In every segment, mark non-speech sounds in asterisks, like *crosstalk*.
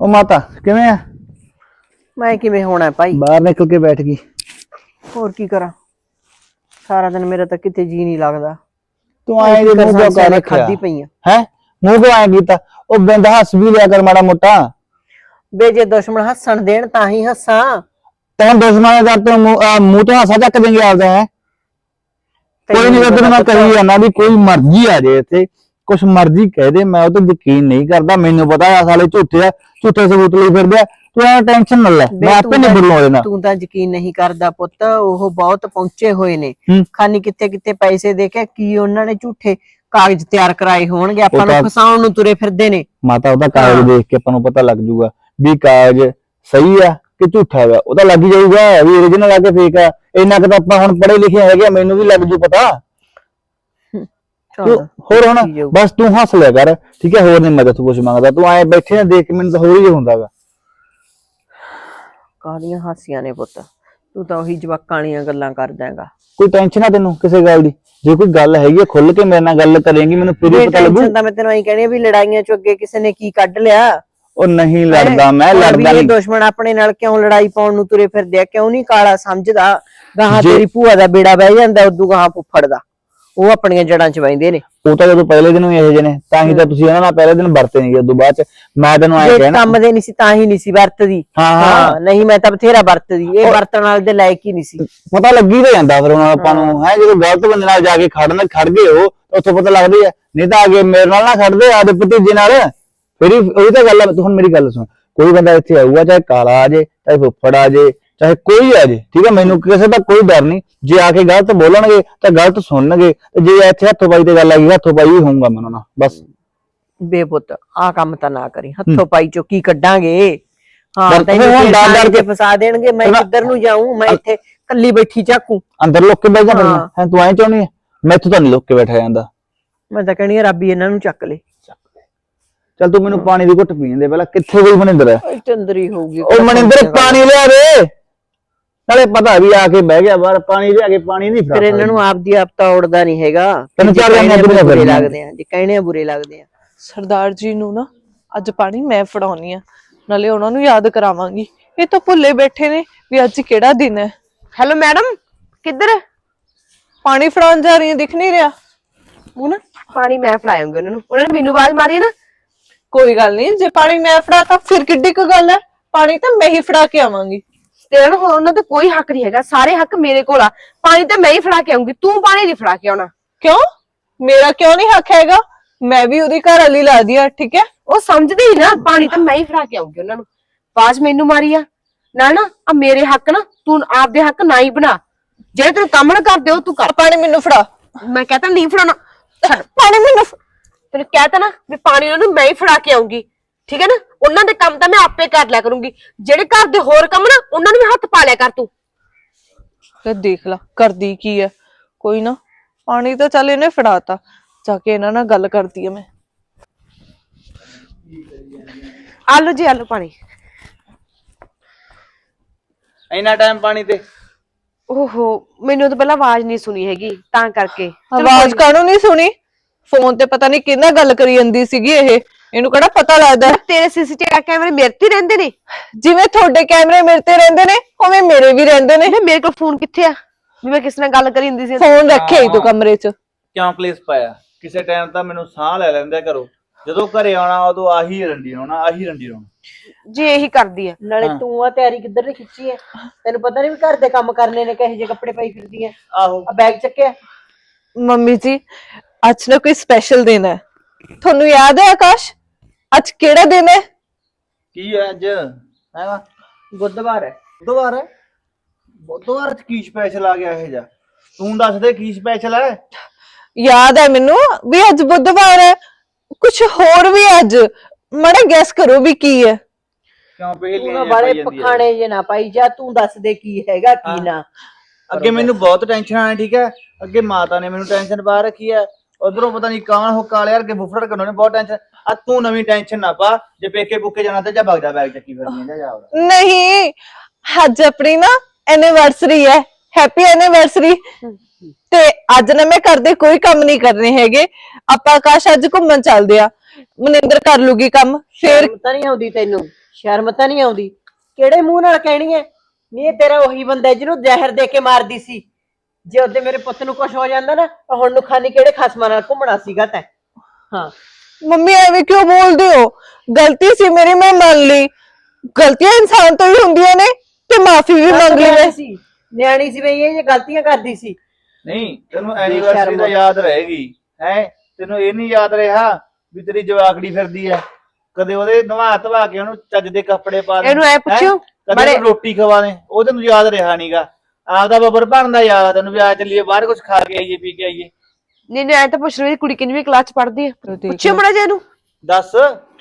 ਉਹ ਮਾਤਾ ਕਿਵੇਂ ਆ? ਮੈਂ ਕਿਵੇਂ ਹੋਣਾ ਭਾਈ? ਬਾਹਰ ਨਿਕਲ ਕੇ ਬੈਠ ਗਈ। ਹੋਰ ਕੀ ਕਰਾਂ? ਸਾਰਾ ਦਿਨ ਮੇਰਾ ਤਾਂ ਕਿਤੇ ਜੀ ਨਹੀਂ ਲੱਗਦਾ। ਤੂੰ ਆਏ ਦੇ ਮੂੰਹ ਕਿਉਂ ਕਰ ਰੱਖਿਆ? ਖਾਦੀ ਪਈਆਂ ਹੈ? ਮੂੰਹ ਕਿਉਂ ਆਏ ਕੀਤਾ? ਉਹ ਬਿੰਦ ਹੱਸ ਵੀ ਲਿਆ ਕਰ ਮਾੜਾ ਮੋਟਾ। ਬੇ ਜੇ ਦੁਸ਼ਮਣ ਹੱਸਣ ਦੇਣ ਤਾਂ ਹੀ ਹੱਸਾਂ। ਤੈਨੂੰ ਦੁਸ਼ਮਣ ਕਰ ਤੂੰ ਮੂੰਹ ਤੋਂ ਹੱਸਾ ਚੱਕ ਦੇਂਗੇ ਆਪਦਾ ਹੈ? ਕੋਈ ਨਹੀਂ ਤੈਨੂੰ ਮੈਂ ਕਹੀ ਜਾਂਦਾ ਵੀ ਕੋਈ ਮਰਜ਼ੀ ਆ ਜੇ ਇੱਥੇ। ਕੁਛ ਮਰਜ਼ੀ ਕਹਿ ਦੇ ਮੈਂ ਉਹ ਤੇ ਯਕੀਨ ਨਹੀਂ ਕਰਦਾ ਮੈਨੂੰ ਪਤਾ ਆ ਸਾਲੇ ਝੂਠੇ ਆ ਝੂਠੇ ਸਬੂਤ ਲਈ ਫਿਰਦੇ ਆ ਤੂੰ ਐ ਟੈਨਸ਼ਨ ਨਾ ਲੈ ਮੈਂ ਆਪੇ ਨਹੀਂ ਉਹਦੇ ਨਾਲ। ਤੂੰ ਤਾਂ ਯਕੀਨ ਨਹੀਂ ਕਰਦਾ ਪੁੱਤ ਉਹ ਬਹੁਤ ਪਹੁੰਚੇ ਹੋਏ ਨੇ। ਖਾਨੀ ਕਿੱਥੇ ਕਿੱਥੇ ਪੈਸੇ ਦੇ ਕੇ ਕੀ ਉਹਨਾਂ ਨੇ ਝੂਠੇ ਕਾਗਜ਼ ਤਿਆਰ ਕਰਾਏ ਹੋਣਗੇ ਆਪਾਂ ਨੂੰ ਫਸਾਉਣ ਨੂੰ ਤੁਰੇ ਫਿਰਦੇ ਨੇ। ਮਾਤਾ ਉਹਦਾ ਕਾਗਜ਼। ਦੇਖ ਕੇ ਆਪਾਂ ਨੂੰ ਪਤਾ ਲੱਗ ਜਾਊਗਾ ਵੀ ਕਾਗਜ਼ ਸਹੀ ਆ ਕਿ ਝੂਠਾ ਵਾ। ਉਹਦਾ ਲੱਗ ਜਾਊਗਾ ਵੀ origignal ਆ ਕੇ ਫੇਕ ਆ। ਇੰਨਾ ਕੁ ਤਾਂ ਆਪਾਂ ਹੁਣ ਪੜ੍ਹੇ ਲਿਖੇ ਹੈਗੇ ਆ, ਮੈਨੂੰ ਵੀ ਲੱਗ ਜੂ ਪਤਾ। ਤੂੰ ਹੋਰ ਹੁਣ। ਬਸ ਤੂੰ ਹੱਸ ਲਿਆ ਕਰ। ਠੀਕ ਹੈ ਹੋਰ ਨਹੀਂ ਮੈਂ ਤੈਨੂੰ ਕੁਝ ਮੰਗਦਾ। ਤੂੰ ਐ ਬੈਠੇ ਨਾ ਦੇਖ ਮੈਨੂੰ ਤਾਂ ਹੋਰ ਹੀ ਹੁੰਦਾਗਾ। ਕਾਹਦੀਆਂ ਹਾਸੀਆਂ ਨੇ ਪੁੱਤ? ਤੂੰ ਤਾਂ ਉਹੀ ਜਵਾਕਾਂ ਵਾਲੀਆਂ ਗੱਲਾਂ ਕਰਦਾ ਹੈਗਾ ਕੋਈ ਟੈਨਸ਼ਨ ਆ ਤੈਨੂੰ ਕਿਸੇ ਗੱਲ ਦੀ? ਜੇ ਕੋਈ ਗੱਲ ਹੈਗੀ ਆ ਖੁੱਲ ਕੇ ਮੇਰੇ ਨਾਲ ਗੱਲ ਕਰੇਂਗੀ ਮੈਨੂੰ ਹੀ ਪਤਾ ਲੱਗੂ। ਟੈਨਸ਼ਨ ਤਾਂ ਮੈਂ ਤੈਨੂੰ ਐਂ ਕਹਿਣੀ ਆ ਵੀ ਲੜਾਈਆਂ ਚ ਅੱਗੇ ਕਿਸੇ ਨੇ ਕੀ ਕੱਢ ਲਿਆ? ਉਹ ਨਹੀਂ ਲੜਦਾ ਮੈਂ ਲੜਦਾ ਨਹੀਂ। ਦੁਸ਼ਮਣ ਆਪਣੇ ਨਾਲ ਕਿਉਂ ਲੜਾਈ ਪਾਉਣ ਨੂੰ ਤੁਰੇ ਫਿਰਦੇ ਆ? ਕਿਉਂ ਨਹੀਂ ਕਾਲਾ ਸਮਝਦਾ? ਗਾਹਾਂ ਤੇਰੀ ਭੂਆ ਦਾ ਬੇੜਾ ਬਹਿ ਜਾਂਦਾ ਉਦੋਂ ਗਾਹਾਂ ਫੁੱਫੜ ਦਾ। ਉਹ ਆਪਣੀਆਂ ਜੜਾਂ 'ਚ ਬੈਂਦੇ ਨੇ। ਉਹ ਤਾਂ ਜਦੋਂ ਪਹਿਲੇ ਦਿਨ ਹੀ ਇਹੋ ਜਿਹੇ ਨੇ ਤਾਂ ਹੀ ਤਾਂ ਤੁਸੀਂ ਉਹਨਾਂ ਨਾਲ ਪਹਿਲੇ ਦਿਨ ਵਰਤੇ ਨਹੀਂ ਉਦੋਂ ਬਾਅਦ ਚ ਮੈਂ ਤੈਨੂੰ ਐ ਜੇ ਕਹਿਣਾ ਕੰਮ ਦੇ ਨਹੀਂ ਸੀ ਤਾਂ ਹੀ ਨਹੀਂ ਸੀ ਵਰਤਦੀ। ਹਾਂ ਹਾਂ। ਨਹੀਂ ਮੈਂ ਤਾਂ ਬਥੇਰਾ ਵਰਤਦੀ। ਇਹ ਵਰਤਣ ਵਾਲੇ ਦੇ ਲਾਇਕ ਹੀ ਨਹੀਂ ਸੀ। ਪਤਾ ਲੱਗੀ ਤਾਂ ਜਾਂਦਾ ਫਿਰ ਉਹਨਾਂ ਆਪਾਂ ਨੂੰ। ਹੈ। ਜਦੋਂ ਗਲਤ ਬੰਦੇ ਨਾਲ ਜਾ ਕੇ ਖੜਨ ਖੜ ਗਏ ਹੋ ਤਾਂ ਉੱਥੋਂ ਪਤਾ ਲੱਗਦੀ ਹੈ। ਨਹੀਂ ਤਾਂ ਅੱਗੇ ਮੇਰੇ ਨਾਲ ਨਾ ਖੜਦੇ ਆਦੇ ਭਤੀਜੇ ਨਾਲ। ਫਿਰ ਹੀ ਉਹੀ ਤਾਂ ਗੱਲ ਹੈ ਤੂੰ ਹੁਣ ਮੇਰੀ ਗੱਲ ਸੁਣ। ਕੋਈ ਬੰਦਾ ਇੱਥੇ ਆਊਗਾ ਚਾਹੇ ਕਾਲਾ ਆ ਜੇ ਚਾਹੇ ਫੁੱਫੜ ਆ ਜੇ ਚਾਹੇ ਕੋਈ ਆ ਜੇ ਠੀਕ ਹੈ ਮੈਨੂੰ ਕਿਸੇ ਦਾ ਕੋਈ ਡਰ ਨਹੀਂ। ਜੇ ਆ ਕੇ ਗਲਤ ਬੋਲਣਗੇ ਤਾਂ ਗਲਤ ਸੁਣਨਗੇ ਤੇ ਜੇ ਇੱਥੇ ਹੱਥੋਂ ਪਾਈ ਤੇ ਗੱਲ ਆ ਗਈ ਹੱਥੋਂ ਪਾਈ ਹੀ ਹੋਊਗਾ ਮੈਂ ਨਾਲ ਬਸ। ਬੇਪੁੱਤ ਆ ਕੰਮ ਤਾਂ ਨਾ ਕਰੀ ਹੱਥੋਂ ਪਾਈ ਚੋਂ ਕੀ ਕੱਢਾਂਗੇ? ਹਾਂ ਤੈਨੂੰ ਡਰ- ਡਰ ਕੇ- ਫਸਾ ਦੇਣਗੇ ਮੈਂ ਕਿੱਧਰ ਨੂੰ ਜਾਊਂ ਮੈਂ ਇੱਥੇ ਕੱਲੀ ਬੈਠੀ ਝਾਕੂ ਅੰਦਰ ਲੁੱਕ ਕੇ ਬਹਿ ਜਾ ਫਿਰ ਹਾਂ। ਹੈ ਤੂੰ ਐਂ ਚਾਹੁੰਦੀ ਹੈ ਮੈਥੋਂ ਤਾਂ ਨਹੀਂ ਲੁੱਕ ਕੇ ਬੈਠਾ ਜਾਂਦਾ। ਮੈਂ ਤਾਂ ਕਹਿਣੀ ਆ ਰੱਬ ਹੀ ਇਹਨਾਂ ਨੂੰ ਚੱਕ ਲੇ। ਚੱਲ ਤੂੰ ਮੈਨੂੰ ਪਾਣੀ ਦੀ ਘੁੱਟ ਪੀਣ ਦੇ ਪਹਿਲਾਂ ਕਿੱਥੇ ਕੋਈ ਮਨਿੰਦਰ? ਹੈ ਹੀ ਹੋਊਗੀ ਉਹ ਮਨਿੰਦਰ ਪਾਣੀ ਲਿਆ ਦੇ। ਨਾਲੇ ਪਤਾ ਵੀ ਆ ਕੇ ਬਹਿ ਗਿਆ ਬਾਹਰ ਪਾਣੀ ਲਿਆ ਕੇ ਪਾਣੀ ਨਹੀਂ ਫਿਰ ਇਹਨਾਂ ਨੂੰ ਆਪਦੀ ਆਪ ਤਾਂ ਉੜਦਾ ਨਹੀਂ ਹੈਗਾ। ਤੈਨੂੰ ਚਾਰ ਜਣੇ ਬੁਰੇ ਲੱਗਦੇ ਲੱਗਦੇ ਆ ਜੇ ਕਹਿਣੇ ਆ ਬੁਰੇ ਲੱਗਦੇ ਆ। ਸਰਦਾਰ ਜੀ ਨੂੰ ਨਾ ਅੱਜ ਪਾਣੀ ਮੈਂ ਫੜਾਉਣੀ ਆ ਨਾਲੇ ਉਹਨਾਂ ਨੂੰ ਯਾਦ ਕਰਾਵਾਂਗੀ। ਇਹ ਤਾਂ ਭੁੱਲੇ ਬੈਠੇ ਨੇ ਵੀ ਅੱਜ ਕਿਹੜਾ ਦਿਨ ਹੈ। ਹੈਲੋ ਮੈਡਮ ਕਿੱਧਰ? ਪਾਣੀ ਫੜਾਉਣ ਜਾ ਰਹੀ ਹੈ ਦਿਖ ਨਹੀਂ ਰਿਹਾ। ਉਹ ਨਾ ਪਾਣੀ ਮੈਂ ਫੜਾਉਂਗੀ ਉਹਨਾਂ ਨੂੰ। ਉਹਨਾਂ ਨੇ ਮੈਨੂੰ ਆਵਾਜ਼ ਮਾਰੀ ਨਾ। ਕੋਈ ਗੱਲ ਨਹੀਂ ਜੇ ਪਾਣੀ ਮੈਂ ਫੜਾਤਾ ਫਿਰ ਕਿੱਡੀ ਕੁ ਗੱਲ ਹੈ? ਪਾਣੀ ਤਾਂ ਮੈਂ ਹੀ ਫੜਾ ਕੇ ਆਵਾਂਗੀ। ਤੇਰਾ ਨਾ ਹੁਣ ਉਹਨਾਂ ਦਾ ਕੋਈ ਹੱਕ ਨਹੀਂ ਹੈਗਾ ਸਾਰੇ ਹੱਕ ਮੇਰੇ ਕੋਲ ਆ। ਪਾਣੀ ਤਾਂ ਮੈਂ ਹੀ ਫੜਾ ਕੇ ਆਉਂਗੀ ਤੂੰ ਪਾਣੀ ਨਹੀਂ ਫੜਾ ਕੇ ਆਉਣਾ। ਕਿਉਂ? ਮੇਰਾ ਕਿਉਂ ਨਹੀਂ ਹੱਕ ਹੈਗਾ? ਮੈਂ ਵੀ ਉਹਦੀ ਘਰ ਵਾਲੀ ਲਾ ਦਿਆ ਠੀਕ ਹੈ? ਉਹ ਸਮਝਦੇ ਹੀ ਨਾ ਪਾਣੀ ਤਾਂ ਮੈਂ ਹੀ ਫੜਾ ਕੇ ਆਉਂਗੀ ਉਹਨਾਂ ਨੂੰ। ਆਵਾਜ਼ ਮੈਨੂੰ ਮਾਰੀ ਆ। ਨਾ ਨਾ ਆ ਮੇਰੇ ਹੱਕ ਨਾ ਤੂੰ ਆਪਦੇ ਹੱਕ ਨਾ ਹੀ ਬਣਾ। ਜਿਹੜੇ ਤੈਨੂੰ ਕੰਮ ਨਾ ਕਰਦੇ ਉਹ ਤੂੰ ਕਰ। ਪਾਣੀ ਮੈਨੂੰ ਫੜਾ। ਮੈਂ ਕਹਤਾ ਨਹੀਂ ਫੜਾਉਣਾ। ਪਾਣੀ ਮੈਨੂੰ ਫ- ਤੈਨੂੰ ਕਹਿਤਾ ਨਾ ਵੀ ਪਾਣੀ ਉਹਨਾਂ ਨੂੰ ਮੈਂ ਹੀ ਫੜਾ ਕੇ ਆਉਂਗੀ ਠੀਕ ਹੈ ਨਾ? ਉਹਨਾਂ ਦੇ ਕੰਮ ਤਾਂ ਮੈਂ ਆਪੇ ਕਰ ਲਿਆ ਕਰੂੰਗੀ। ਜਿਹੜੇ ਘਰ ਦੇ ਹੋਰ ਕੰਮ ਨਾ ਉਹਨਾਂ ਨੂੰ ਵੀ ਹੱਥ ਪਾ ਲਿਆ ਕਰ ਤੂੰ। ਫਿਰ ਦੇਖ ਲਾ ਕਰਦੀ ਕੀ ਹੈ? ਕੋਈ ਨਾ ਪਾਣੀ ਤਾਂ ਚੱਲ ਇਹਨੇ ਫੜਾਤਾ। ਜਾ ਕੇ ਇਹਨਾਂ ਨਾਲ ਗੱਲ ਕਰਦੀ ਆ ਮੈਂ। ਆਲੂ ਜੀ ਆਲੂ ਪਾਣੀ। ਇੰਨਾ ਟਾਈਮ ਪਾਣੀ ਤੇ? ਓਹੋ ਮੈਨੂੰ ਤਾਂ ਪਹਿਲਾਂ ਆਵਾਜ਼ ਨਹੀਂ ਸੁਣੀ ਹੈਗੀ ਤਾਂ ਕਰਕੇ। ਚਲੋ ਆਵਾਜ਼ ਕਾਹਨੂੰ ਨਹੀਂ ਸੁਣੀ? ਫੋਨ ਤੇ ਪਤਾ ਨਹੀਂ ਕਿਹਨਾਂ ਗੱਲ ਕਰੀ ਜਾਂਦੀ ਸੀਗੀ ਇਹ। ਇਹਨੂੰ ਕਿਹੜਾ ਪਤਾ ਲੱਗਦਾ ਤੇਰੇ ਸੀਸੀਟੀਵੀ ਕੈਮਰੇ ਮੇਰੇ ਤੇ ਹੀ ਰਹਿੰਦੇ ਨੇ। ਜਿਵੇਂ ਤੁਹਾਡੇ ਕੈਮਰੇ ਮੇਰੇ ਤੇ ਰਹਿੰਦੇ ਨੇ ਉਵੇਂ ਮੇਰੇ ਵੀ ਰਹਿੰਦੇ ਨੇ। ਨਾ ਮੇਰੇ ਕੋਲ ਫੋਨ ਕਿੱਥੇ ਆ? ਵੀ ਮੈਂ ਕਿਸ ਨਾਲ ਗੱਲ ਕਰੀ ਹੁੰਦੀ ਸੀ। ਫੋਨ ਰੱਖਿਆ ਹੀ ਤੂੰ ਕਮਰੇ 'ਚ। ਕਿਉਂ ਕਲੇਸ਼ ਪਾਇਆ? ਕਿਸੇ ਟਾਈਮ ਤਾਂ ਮੈਨੂੰ ਸਾਹ ਲੈ ਲੈਂਦਾ ਘਰੋਂ ਜਦੋਂ ਘਰੇ ਆਉਣਾ ਉਦੋਂ ਆਹੀ ਰੰਡੀ ਆਉਣਾ ਆਹੀ ਰੰਡੀ ਆਉਣਾ। ਜੀ ਇਹੀ ਕਰਦੀ ਆ। ਨਾਲੇ ਤੂੰ ਆ ਤਿਆਰੀ ਕਿੱਧਰ ਦੀ ਖਿੱਚੀ ਐ? ਤੈਨੂੰ ਪਤਾ ਨਹੀਂ ਵੀ ਘਰ ਦੇ ਕੰਮ ਕਰਨੇ ਨੇ ਕਹੇ ਜੇ ਕੱਪੜੇ ਪਾਈ ਫਿਰਦੀ ਐ। ਆਹੋ। ਆ ਬੈਗ ਚੱਕਿਆ। ਮੰਮੀ ਜੀ ਅੱਜ ਨਾ ਕੋਈ ਸਪੈਸ਼ਲ ਦਿਨ ਹੈ ਤੁਹਾਨੂੰ ਯਾਦ ਹੈ ਆਕਾਸ਼? ਅੱਜ ਕਿਹੜਾ ਦਿਨ ਹੈ? ਕੀ ਹੈ ਅੱਜ? ਹੈਗਾ ਬੁੱਧਵਾਰ ਹੈ। ਬੁੱਧਵਾਰ ਹੈ? ਬੁੱਧਵਾਰ ਚ ਕੀ ਸਪੈਸ਼ਲ ਆ ਗਿਆ ਇਹ ਜਾ ਤੂੰ ਦੱਸ ਦੇ ਕੀ ਸਪੈਸ਼ਲ ਹੈ? ਯਾਦ ਹੈ ਮੈਨੂੰ ਵੀ ਅੱਜ ਬੁੱਧਵਾਰ ਹੈ। ਕੁਝ ਹੋਰ ਵੀ ਹੈ ਅੱਜ। ਮੜਾ ਗੈਸ ਕਰੋ ਵੀ ਕੀ ਹੈ। ਕਿਉਂ ਬਾਰੇ ਪਾਈ ਜਾਂਦੀ ਹੈ। ਪਖਾਣੇ ਜੇ ਨਾ ਪਾਈ ਜਾ ਤੂੰ ਦੱਸ ਦੇ ਕੀ ਹੈਗਾ ਕੀ ਨਾ। ਅੱਗੇ ਮੈਨੂੰ ਬਹੁਤ ਟੈਨਸ਼ਨ ਆ ਠੀਕ ਹੈ? ਅੱਗੇ ਮਾਤਾ ਨੇ ਮੈਨੂੰ ਟੈਨਸ਼ਨ ਪਾ ਰੱਖੀ ਹੈ। ਉਧਰੋਂ ਪਤਾ ਨਹੀਂ ਕੌਣ ਹੋ ਕਾਲੇ ਵਰਗੇ ਬੁੱਫੜ ਕਰਨੋਂ ਨੇ ਬਹੁਤ ਟੈਨਸ਼ਨ ਆ ਤੂੰ ਨਵੀਂ ਟੈਨਸ਼ਨ ਨਾ ਪਾ ਜੇ ਪੇਕੇ ਪੁੱਕੇ ਜਾਣਾ ਤੇ ਜਾ ਜਾ ਬੈਗ ਚੱਕੀ ਫਿਰਦੀ ਜਾ ਜਾ। ਨਹੀਂ ਅੱਜ ਆਪਣੀ ਨਾ ਐਨੀਵਰਸਰੀ ਹੈ ਹੈਪੀ ਐਨੀਵਰਸਰੀ ਤੇ ਅੱਜ ਨਾ ਮੈਂ ਕਰਦੇ ਕੋਈ ਕੰਮ ਨਹੀਂ ਕਰਨੇ ਹੈਗੇ। ਆਪਾਂ ਆਕਾਸ਼ ਅੱਜ ਘੁੰਮਣ ਚੱਲਦੇ ਆ। ਮਨਿੰਦਰ ਕਰ ਲੂਗੀ ਕੰਮ ਫੇਰ ਸ਼ਰਮ ਤਾਂ ਨਹੀਂ ਆਉਂਦੀ ਤੈਨੂੰ ਸ਼ਰਮ ਤਾਂ ਨਹੀਂ ਆਉਂਦੀ। ਕਿਹੜੇ ਮੂੰਹ ਨਾਲ ਕਹਿਣੀ ਐ ਨਹੀਂ ਇਹ ਤੇਰਾ ਉਹੀ ਬੰਦਾ ਹੈ ਜਿਹਨੂੰ ਜ਼ਹਿਰ ਦੇ ਕੇ ਮਾਰਦੀ ਸੀ। ਜੇ ਉਹਦੇ ਮੇਰੇ ਪੁੱਤ ਨੂੰ ਕੁਝ ਹੋ ਜਾਂਦਾ ਨਾ ਤਾਂ ਹੁਣ ਨੂੰ ਖਾਨੀ ਕਿਹੜੇ ਖਸਮਾਂ ਨਾਲ ਘੁੰਮਣਾ ਸੀਗਾ ਤੈਂ। ਹਾਂ। ਮੰਮੀ ਐਵੇਂ ਕਿਉਂ ਬੋਲਦੇ ਹੋ? ਗਲਤੀ ਸੀ ਮੇਰੀ ਮੈਂ ਮੰਨ ਲਈ। ਗਲਤੀਆਂ ਇਨਸਾਨ ਤੋਂ ਹੀ ਹੁੰਦੀਆਂ ਨੇ ਤੇ ਮਾਫੀ ਵੀ ਮੰਗ ਲਈ ਮੈਂ ਸੀ। ਨਿਆਣੀ ਸੀ ਬਈ ਇਹ ਜੇ ਗਲਤੀਆਂ ਕਰਦੀ ਸੀ। ਨਹੀਂ ਤੈਨੂੰ ਐਨੀਵਰਸਰੀ ਦਾ ਯਾਦ ਰਹੇਗੀ। ਹੈ? ਤੈਨੂੰ ਇਹ ਨਹੀਂ ਯਾਦ ਰਿਹਾ ਵੀ ਤੇਰੀ ਜਵਾਕੜੀ ਫਿਰਦੀ ਐ। ਕਦੇ ਉਹਦੇ ਨਵਾ ਧਵਾ ਕੇ ਉਹਨੂੰ ਚੱਜ ਦੇ ਕੱਪੜੇ ਪਾ ਦੇ। ਇਹਨੂੰ ਐ ਹੈਂ? ਪੁੱਛਿਓ, ਕਦੇ ਰੋਟੀ ਖਵਾ ਦੇ। ਉਹ ਤੈਨੂੰ ਯਾਦ ਰਿਹਾ ਨਹੀਂਗਾ ਆਪਦਾ ਬੱਬਰ ਬਣਦਾ ਯਾਦ ਤੈਨੂੰ ਵੀ ਆ ਚੱਲੀਏ ਬਾਹਰ ਕੁਝ ਖਾ ਕੇ ਆਈਏ ਪੀ ਕੇ ਆਈਏ। ਨਹੀਂ ਨਹੀਂ ਐ ਤਾਂ ਪੁੱਛ ਰਹੀ ਕੁੜੀ ਕਿੰਨੀ ਕਲਾਸ ਚ ਪੜ੍ਹਦੀ ਹੈ ਪੁੱਛਿਓ ਮੜਾ ਜੇ ਇਹਨੂੰ। ਦੱਸ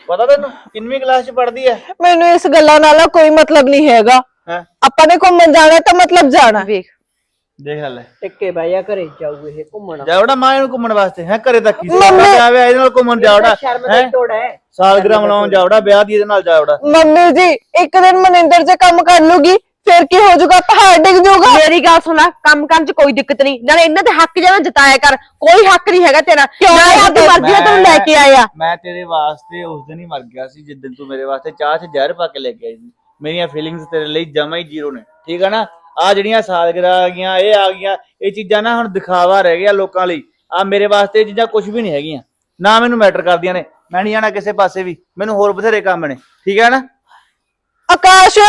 ਪਤਾ ਤੈਨੂੰ ਕਿੰਨਵੀਂ ਕਲਾਸ ਚ ਪੜ੍ਹਦੀ ਐ? ਮੈਨੂੰ ਇਸ ਗੱਲਾਂ ਨਾਲ ਨਾ ਕੋਈ ਮਤਲਬ ਨਹੀਂ ਹੈਗਾ। ਹੈ? ਆਪਾਂ ਨੇ ਘੁੰਮਣ ਜਾਣਾ ਤਾਂ ਮਤਲਬ ਜਾਣਾ। ਵੇਖ। ਦੇਖ ਲੈ। ਟਿੱਕੇ ਜਾ ਘਰੇ ਜਾਊ ਇਹ ਘੁੰਮਣਾ। ਜਾਵੜਾ ਮਾਂ ਇਹਨੂੰ ਘੁੰਮਣ ਵਾਸਤੇ। ਹੈ ਘਰੇ ਤੱਕ ਹੀ ਮੰਮੀ- ਜਾਵੇ ਇਹਦੇ ਨਾਲ ਘੁੰਮਣ ਜਾਵੜਾ ਸ਼ਰਮ ਦਾ ਹੀ? ਤੋੜਾ ਹੈ ਸਾਲਗ੍ਰਾਮ ਲਾਉਣ ਜਾਵੜਾ ਵਿਆਹ ਦੀ ਇਹਦੇ ਨਾਲ ਜਾਵੜਾ ਮੰਮੀ ਜੀ ਇੱਕ ਦਿਨ ਮਨਿੰਦਰ ਜੇ ਕੰਮ ਕਰ ਲੂਗੀ ਫਿਰ ਕੀ ਹੋ ਜਾਊਗਾ? ਪਹਾੜ ਡਿੱਗ ਜਾਊਗਾ। ਮੇਰੀ ਗੱਲ ਸੁਣ ਕੰਮ ਕਰਨ ਚ ਕੋਈ ਦਿੱਕਤ ਨਹੀਂ। ਨਾਲੇ ਇਹਨਾਂ ਦੇ ਹੱਕ ਜਿਵੇਂ ਜਤਾਇਆ ਕਰ ਕੋਈ ਹੱਕ ਨਹੀਂ ਹੈਗਾ ਤੇਰਾ। ਨਾ ਆਪਣੀ ਮਰਜ਼ੀ ਨਾਲ ਤੈਨੂੰ ਲੈ ਕੇ ਆਇਆ। ਮੈਂ ਤੇਰੇ ਵਾਸਤੇ ਉਸ ਦਿਨ ਹੀ ਮਰ ਗਿਆ ਸੀ ਜਿਸ ਦਿਨ ਤੂੰ ਮੇਰੇ ਵਾਸਤੇ ਚਾਹ 'ਚ ਜ਼ਹਿਰ ਪਾ ਕੇ ਲੈ ਕੇ ਆਈ ਸੀ। ਮੇਰੀਆਂ ਫੀਲਿੰਗਸ ਤੇਰੇ ਲਈ ਜਮਾ ਹੀ ਜ਼ੀਰੋ ਨੇ। ਠੀਕ ਹੈ ਨਾ? ਆ ਜਿਹੜੀਆਂ ਸਾਲਗਿਰਾ ਆ ਗਈਆਂ ਇਹ ਆ ਗਈਆਂ ਇਹ ਚੀਜ਼ਾਂ ਨਾ ਹੁਣ ਦਿਖਾਵਾ ਰਹਿ ਗਿਆ ਲੋਕਾਂ ਲਈ। ਆ ਮੇਰੇ ਵਾਸਤੇ ਇਹ ਚੀਜ਼ਾਂ ਕੁਝ ਵੀ ਨਹੀਂ ਹੈਗੀਆਂ। ਨਾ ਮੈਨੂੰ ਮੈਟਰ ਕਰਦੀਆਂ ਨੇ। ਮੈਂ ਨਹੀਂ ਜਾਣਾ ਕਿਸੇ ਪਾਸੇ ਵੀ। ਮੈਨੂੰ ਹੋਰ ਬਥੇਰੇ ਕੰਮ ਨੇ। ਠੀਕ ਹੈ ਨਾ? ਆਕਾਸ਼!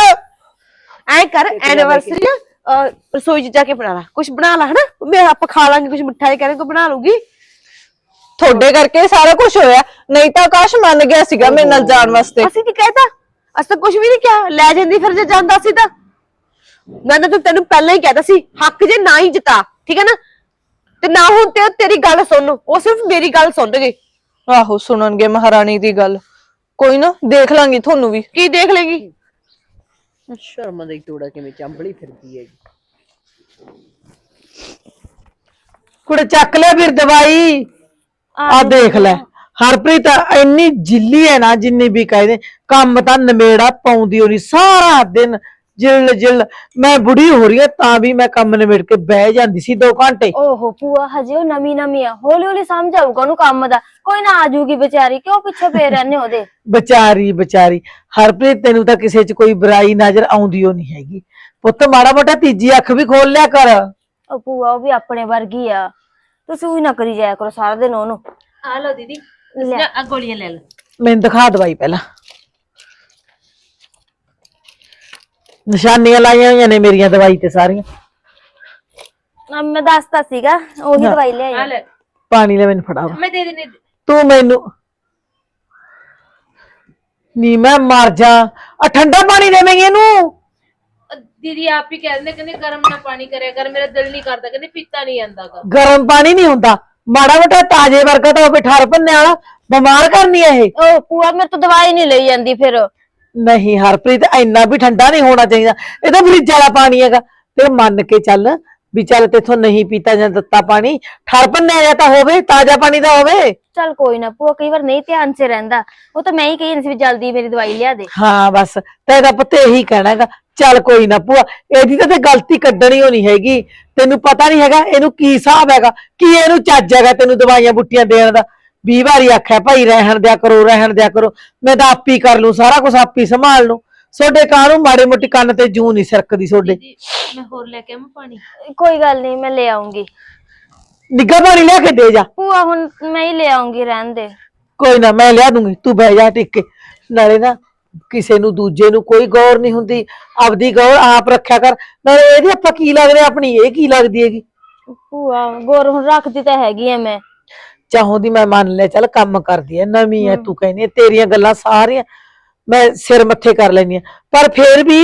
ਐ ਕਰ ਐਨੀਵਰਸਰੀ ਰਸੋਈ ਚ ਜਾ ਕੇ ਬਣਾ ਲੈ। ਕੁਝ ਬਣਾ ਲੈ ਹਨਾ? ਮੈਂ ਆਪਾਂ ਖਾ ਲਾਂਗੇ ਕੁਝ ਮਿੱਠਾ ਜਿਹਾ ਕਰਾਂਗੇ ਬਣਾ ਲੂਗੀ ਤੁਹਾਡੇ ਕਰਕੇ ਸਾਰਾ ਕੁਝ ਹੋਇਆ। ਨਹੀਂ ਤਾਂ ਆਕਾਸ਼ ਮੰਨ ਗਿਆ ਸੀਗਾ ਮੇਰੇ ਨਾਲ ਜਾਣ ਵਾਸਤੇ। ਅਸੀਂ ਕੀ ਕਹਿਤਾ? ਅਸੀਂ ਤਾਂ ਕੁਝ ਵੀ ਨਹੀਂ ਕਿਹਾ। ਲੈ ਜਾਂਦੀ ਫਿਰ ਜੇ ਜਾਂਦਾ ਸੀ ਤਾਂ। ਮੈਂ ਤਾਂ ਤੈਨੂੰ ਪਹਿਲਾਂ ਹੀ ਕਹਿਤਾ ਸੀ ਹੱਕ ਜੇ ਨਾ ਹੀ ਜਿਤਾ ਠੀਕ ਹੈ ਨਾ? ਤੇ ਨਾ ਹੁਣ ਤੇ ਉਹ ਤੇਰੀ ਗੱਲ ਸੁਣ ਉਹ ਸਿਰਫ ਮੇਰੀ ਗੱਲ ਸੁਣਨਗੇ ਆਹੋ ਸੁਣਨਗੇ ਮਹਾਰਾਣੀ ਦੀ ਗੱਲ। ਕੋਈ ਨਾ ਦੇਖ ਲਾਂਗੀ ਤੁਹਾਨੂੰ ਵੀ। ਕੀ ਦੇਖ ਲੇਗੀ ਸ਼ਰਮ ਦਾ ਤੋੜਾ ਕਿਵੇਂ ਚੰਬਲੀ ਫਿਰਦੀ ਹੈ ਕੁੜੇ ਚੱਕ ਲਿਆ ਫਿਰ ਦਵਾਈ। ਆ ਦੇਖ। ਲੈ ਹਰਪ੍ਰੀਤ ਇੰਨੀ ਜਿੱਲੀ ਹੈ ਨਾ ਜਿੰਨੀ ਵੀ ਕਹਦੇ ਕੰਮ ਤਾਂ ਨਵੇੜਾ ਪਾਉਂਦੀ ਹੋਣੀ ਸਾਰਾ ਦਿਨ। ਜਿਲ ਜਿਲ ਮੈਂ ਬੁੜੀ ਹੋ ਰਹੀ ਹਾਂ ਤਾਂ ਵੀ ਮੈਂ ਕੰਮ ਨਿਬੇੜ ਕੇ ਬਹਿ ਜਾਂਦੀ ਸੀ 2 ਘੰਟੇ। ਓਹੋ ਭੂਆ ਹਜੇ ਉਹ ਨਵੀਂ ਨਵੀਂ ਆ। ਹੌਲੀ ਹੌਲੀ ਸਮਝ ਆਊਗਾ ਉਹਨੂੰ ਕੰਮ ਦਾ। ਕੋਈ ਨਾ ਆਜੂਗੀ ਵਿਚਾਰੀ ਕਿਉਂ ਪਿੱਛੇ ਪਏ ਰਹਿੰਦੇ ਉਹਦੇ? ਵਿਚਾਰੀ ਵਿਚਾਰੀ। ਹਰਪ੍ਰੀਤ ਤੈਨੂੰ ਤਾਂ ਕਿਸੇ 'ਚ ਕੋਈ ਬੁਰਾਈ ਨਜ਼ਰ ਆਉਂਦੀ ਓ ਨਹੀਂ ਹੈਗੀ। ਪੁੱਤ ਮਾੜਾ ਮੋਟਾ ਤੀਜੀ ਅੱਖ ਵੀ ਖੋਲ ਲਿਆ ਕਰ। ਉਹ ਭੂਆ ਉਹ ਵੀ ਆਪਣੇ ਵਰਗੀ ਆ। ਤੁਸੀਂ ਵੀ ਨਾ ਕਰੀ ਜਾਇਆ ਕਰੋ ਸਾਰਾ ਦਿਨ ਉਹਨੂੰ। ਆ ਲਓ ਦੀਦੀ ਲੈ। ਤੁਸੀਂ ਆ ਗੋਲੀਆਂ ਲੈ ਲਓ। ਮੈਨੂੰ ਦਿਖਾ ਦਵਾਈ ਪਹਿਲਾਂ। ਨਿਸ਼ਾਨੀਆਂ ਲਾਈਆਂ ਹੋਈਆਂ ਨੇ ਮੇਰੀਆਂ ਦਵਾਈ ਤੇ ਸਾਰੀਆਂ। ਆ ਮੈਂ ਦੱਸਤਾ ਸੀਗਾ ਉਹੀ ਦਵਾਈ ਆ ਲੈ। ਪਾਣੀ ਲੈ ਮੈਨੂੰ ਫੜਾ ਮੈਂ ਦੇ ਦੇਣੀ ਤੂੰ ਮੈਨੂੰ ਨੀ ਮੈਂ ਮਰ ਜਾ। ਆ ਠੰਡਾ ਪਾਣੀ ਦੇਵੇਂਗੀ ਇਹਨੂੰ। ਦੀਦੀ ਆਪ ਹੀ ਕਹਿੰਦੇ ਕਹਿੰਦੇ ਗਰਮ ਨਾ ਪਾਣੀ ਕਰਿਆ ਕਰ ਮੇਰਾ ਦਿਲ ਨਹੀਂ ਕਰਦਾ ਕਹਿੰਦੇ ਪੀਤਾ ਨਹੀਂ ਜਾਂਦਾਗਾ ਗਰਮ ਪਾਣੀ ਨਹੀਂ ਹੁੰਦਾ। ਮਾੜਾ ਮੋਟਾ ਤਾਜ਼ੇ ਵਰਗਾ ਤਾਂ ਹੋਵੇ ਠਰ ਭੰਨੇ ਵਾਲਾ। ਬਿਮਾਰ ਕਰਨੀ ਹੈ ਇਹ। ਉਹ ਭੂਆ ਮੇਰੇ ਤੋਂ ਦਵਾਈ ਨਹੀਂ ਲਈ ਜਾਂਦੀ ਫਿਰ। ਨਹੀਂ ਹਰਪ੍ਰੀਤ ਇੰਨਾ ਵੀ ਠੰਡਾ ਨਹੀਂ ਹੋਣਾ ਚਾਹੀਦਾ। ਇਹ ਤਾਂ ਫਰਿੱਜ ਵਾਲਾ ਪਾਣੀ ਹੈਗਾ। ਤੇ ਮੰਨ ਕੇ ਚੱਲ ਵੀ ਚੱਲ ਤੇਥੋਂ ਨਹੀਂ ਪੀਤਾ ਜਾਂ ਦਿੱਤਾ ਪਾਣੀ। ਠਰ ਭੰਨਿਆ ਜਾਂ ਤਾਂ ਹੋਵੇ ਤਾਜ਼ਾ ਪਾਣੀ ਦਾ ਹੋਵੇ। ਚੱਲ ਕੋਈ ਨਾ ਭੂਆ ਕਈ ਵਾਰ ਨਹੀਂ ਧਿਆਨ 'ਚ ਰਹਿੰਦਾ। ਉਹ ਤਾਂ ਮੈਂ ਹੀ ਕਹੀ ਜਾਂਦੀ ਸੀ ਵੀ ਜਲਦੀ ਮੇਰੀ ਦਵਾਈ ਲਿਆ ਦੇ। ਹਾਂ ਬਸ। ਤੇਰਾ ਪੁੱਤ ਇਹੀ ਕਹਿਣਾ ਹੈਗਾ। ਚੱਲ ਕੋਈ ਨਾ ਭੂਆ ਇਹਦੀ ਤਾਂ ਤੇ ਗਲਤੀ ਕੱਢਣੀ ਹੋਣੀ ਹੈਗੀ। ਤੈਨੂੰ ਪਤਾ ਨਹੀਂ ਹੈਗਾ ਇਹਨੂੰ ਕੀ ਹਿਸਾਬ ਹੈਗਾ ਕੀ ਇਹਨੂੰ ਚੱਜ ਹੈਗਾ ਤੈਨੂੰ ਦਵਾਈਆਂ ਬੁੱਟੀਆਂ ਦੇਣ ਦਾ। 20 ਵਾਰੀ ਆਖਿਆ ਭਾਈ ਰਹਿਣ ਦਿਆ ਕਰੋ ਰਹਿਣ ਦਿਆ ਕਰੋ। ਮੈਂ ਤਾਂ ਆਪ ਹੀ ਕਰ ਲੂੰ ਸਾਰਾ ਕੁਝ ਆਪ ਹੀ ਸੰਭਾਲ ਲੂੰ। ਤੁਹਾਡੇ ਕਾਹਨੂੰ ਮਾੜੇ ਮੋਟੀ ਕੰਨ ਤੇ ਜੂ ਨਹੀਂ ਸਰਕਦੀ ਦੀਦੀ ਮੈਂ ਹੋਰ ਲੈ ਕੇ ਆਵਾਂ ਪਾਣੀ? ਕੋਈ ਗੱਲ ਨਹੀਂ ਮੈਂ ਲੈ ਆਉਂਗੀ। ਨਿੱਘਾ ਪਾਣੀ ਲਿਆ ਕੇ ਦੇ ਜਾ। ਭੂਆ ਹੁਣ ਮੈਂ ਹੀ ਲੈ ਆਉਂਗੀ ਰਹਿਣ ਦੇ। ਕੋਈ ਨਾ ਮੈਂ ਲਿਆ ਦੂੰਗੀ ਤੂੰ ਬਹਿ ਜਾ ਟਿਕ। ਨਾਲੇ ਨਾ ਕਿਸੇ ਨੂੰ ਦੂਜੇ ਨੂੰ ਕੋਈ ਗੌਰ ਨਹੀਂ ਹੁੰਦੀ। ਆਪਦੀ ਗੌਰ ਆਪ ਰੱਖਿਆ ਕਰ। ਨਾਲੇ ਇਹਦੀ ਆਪਾਂ ਕੀ ਲੱਗਦੇ ਆਪਣੀ ਇਹ ਕੀ ਲੱਗਦੀ ਹੈਗੀ? ਭੂਆ ਗੌਰ ਹੁਣ ਰੱਖਦੀ ਤਾਂ ਹੈਗੀ ਐ ਮੈਂ। ਚਾਹੁੰਦੀ ਮੈਂ ਮੰਨ ਲਿਆ ਚੱਲ ਕੰਮ ਕਰਦੀ ਐ ਨਵੀਂ ਐ ਤੂੰ ਕਹਿੰਦੀ ਐ ਤੇਰੀਆਂ ਗੱਲਾਂ ਸਾਰੀਆਂ ਮੈਂ ਸਿਰ ਮੱਥੇ ਕਰ ਲੈਣੀ ਆ। ਪਰ ਫੇਰ ਵੀ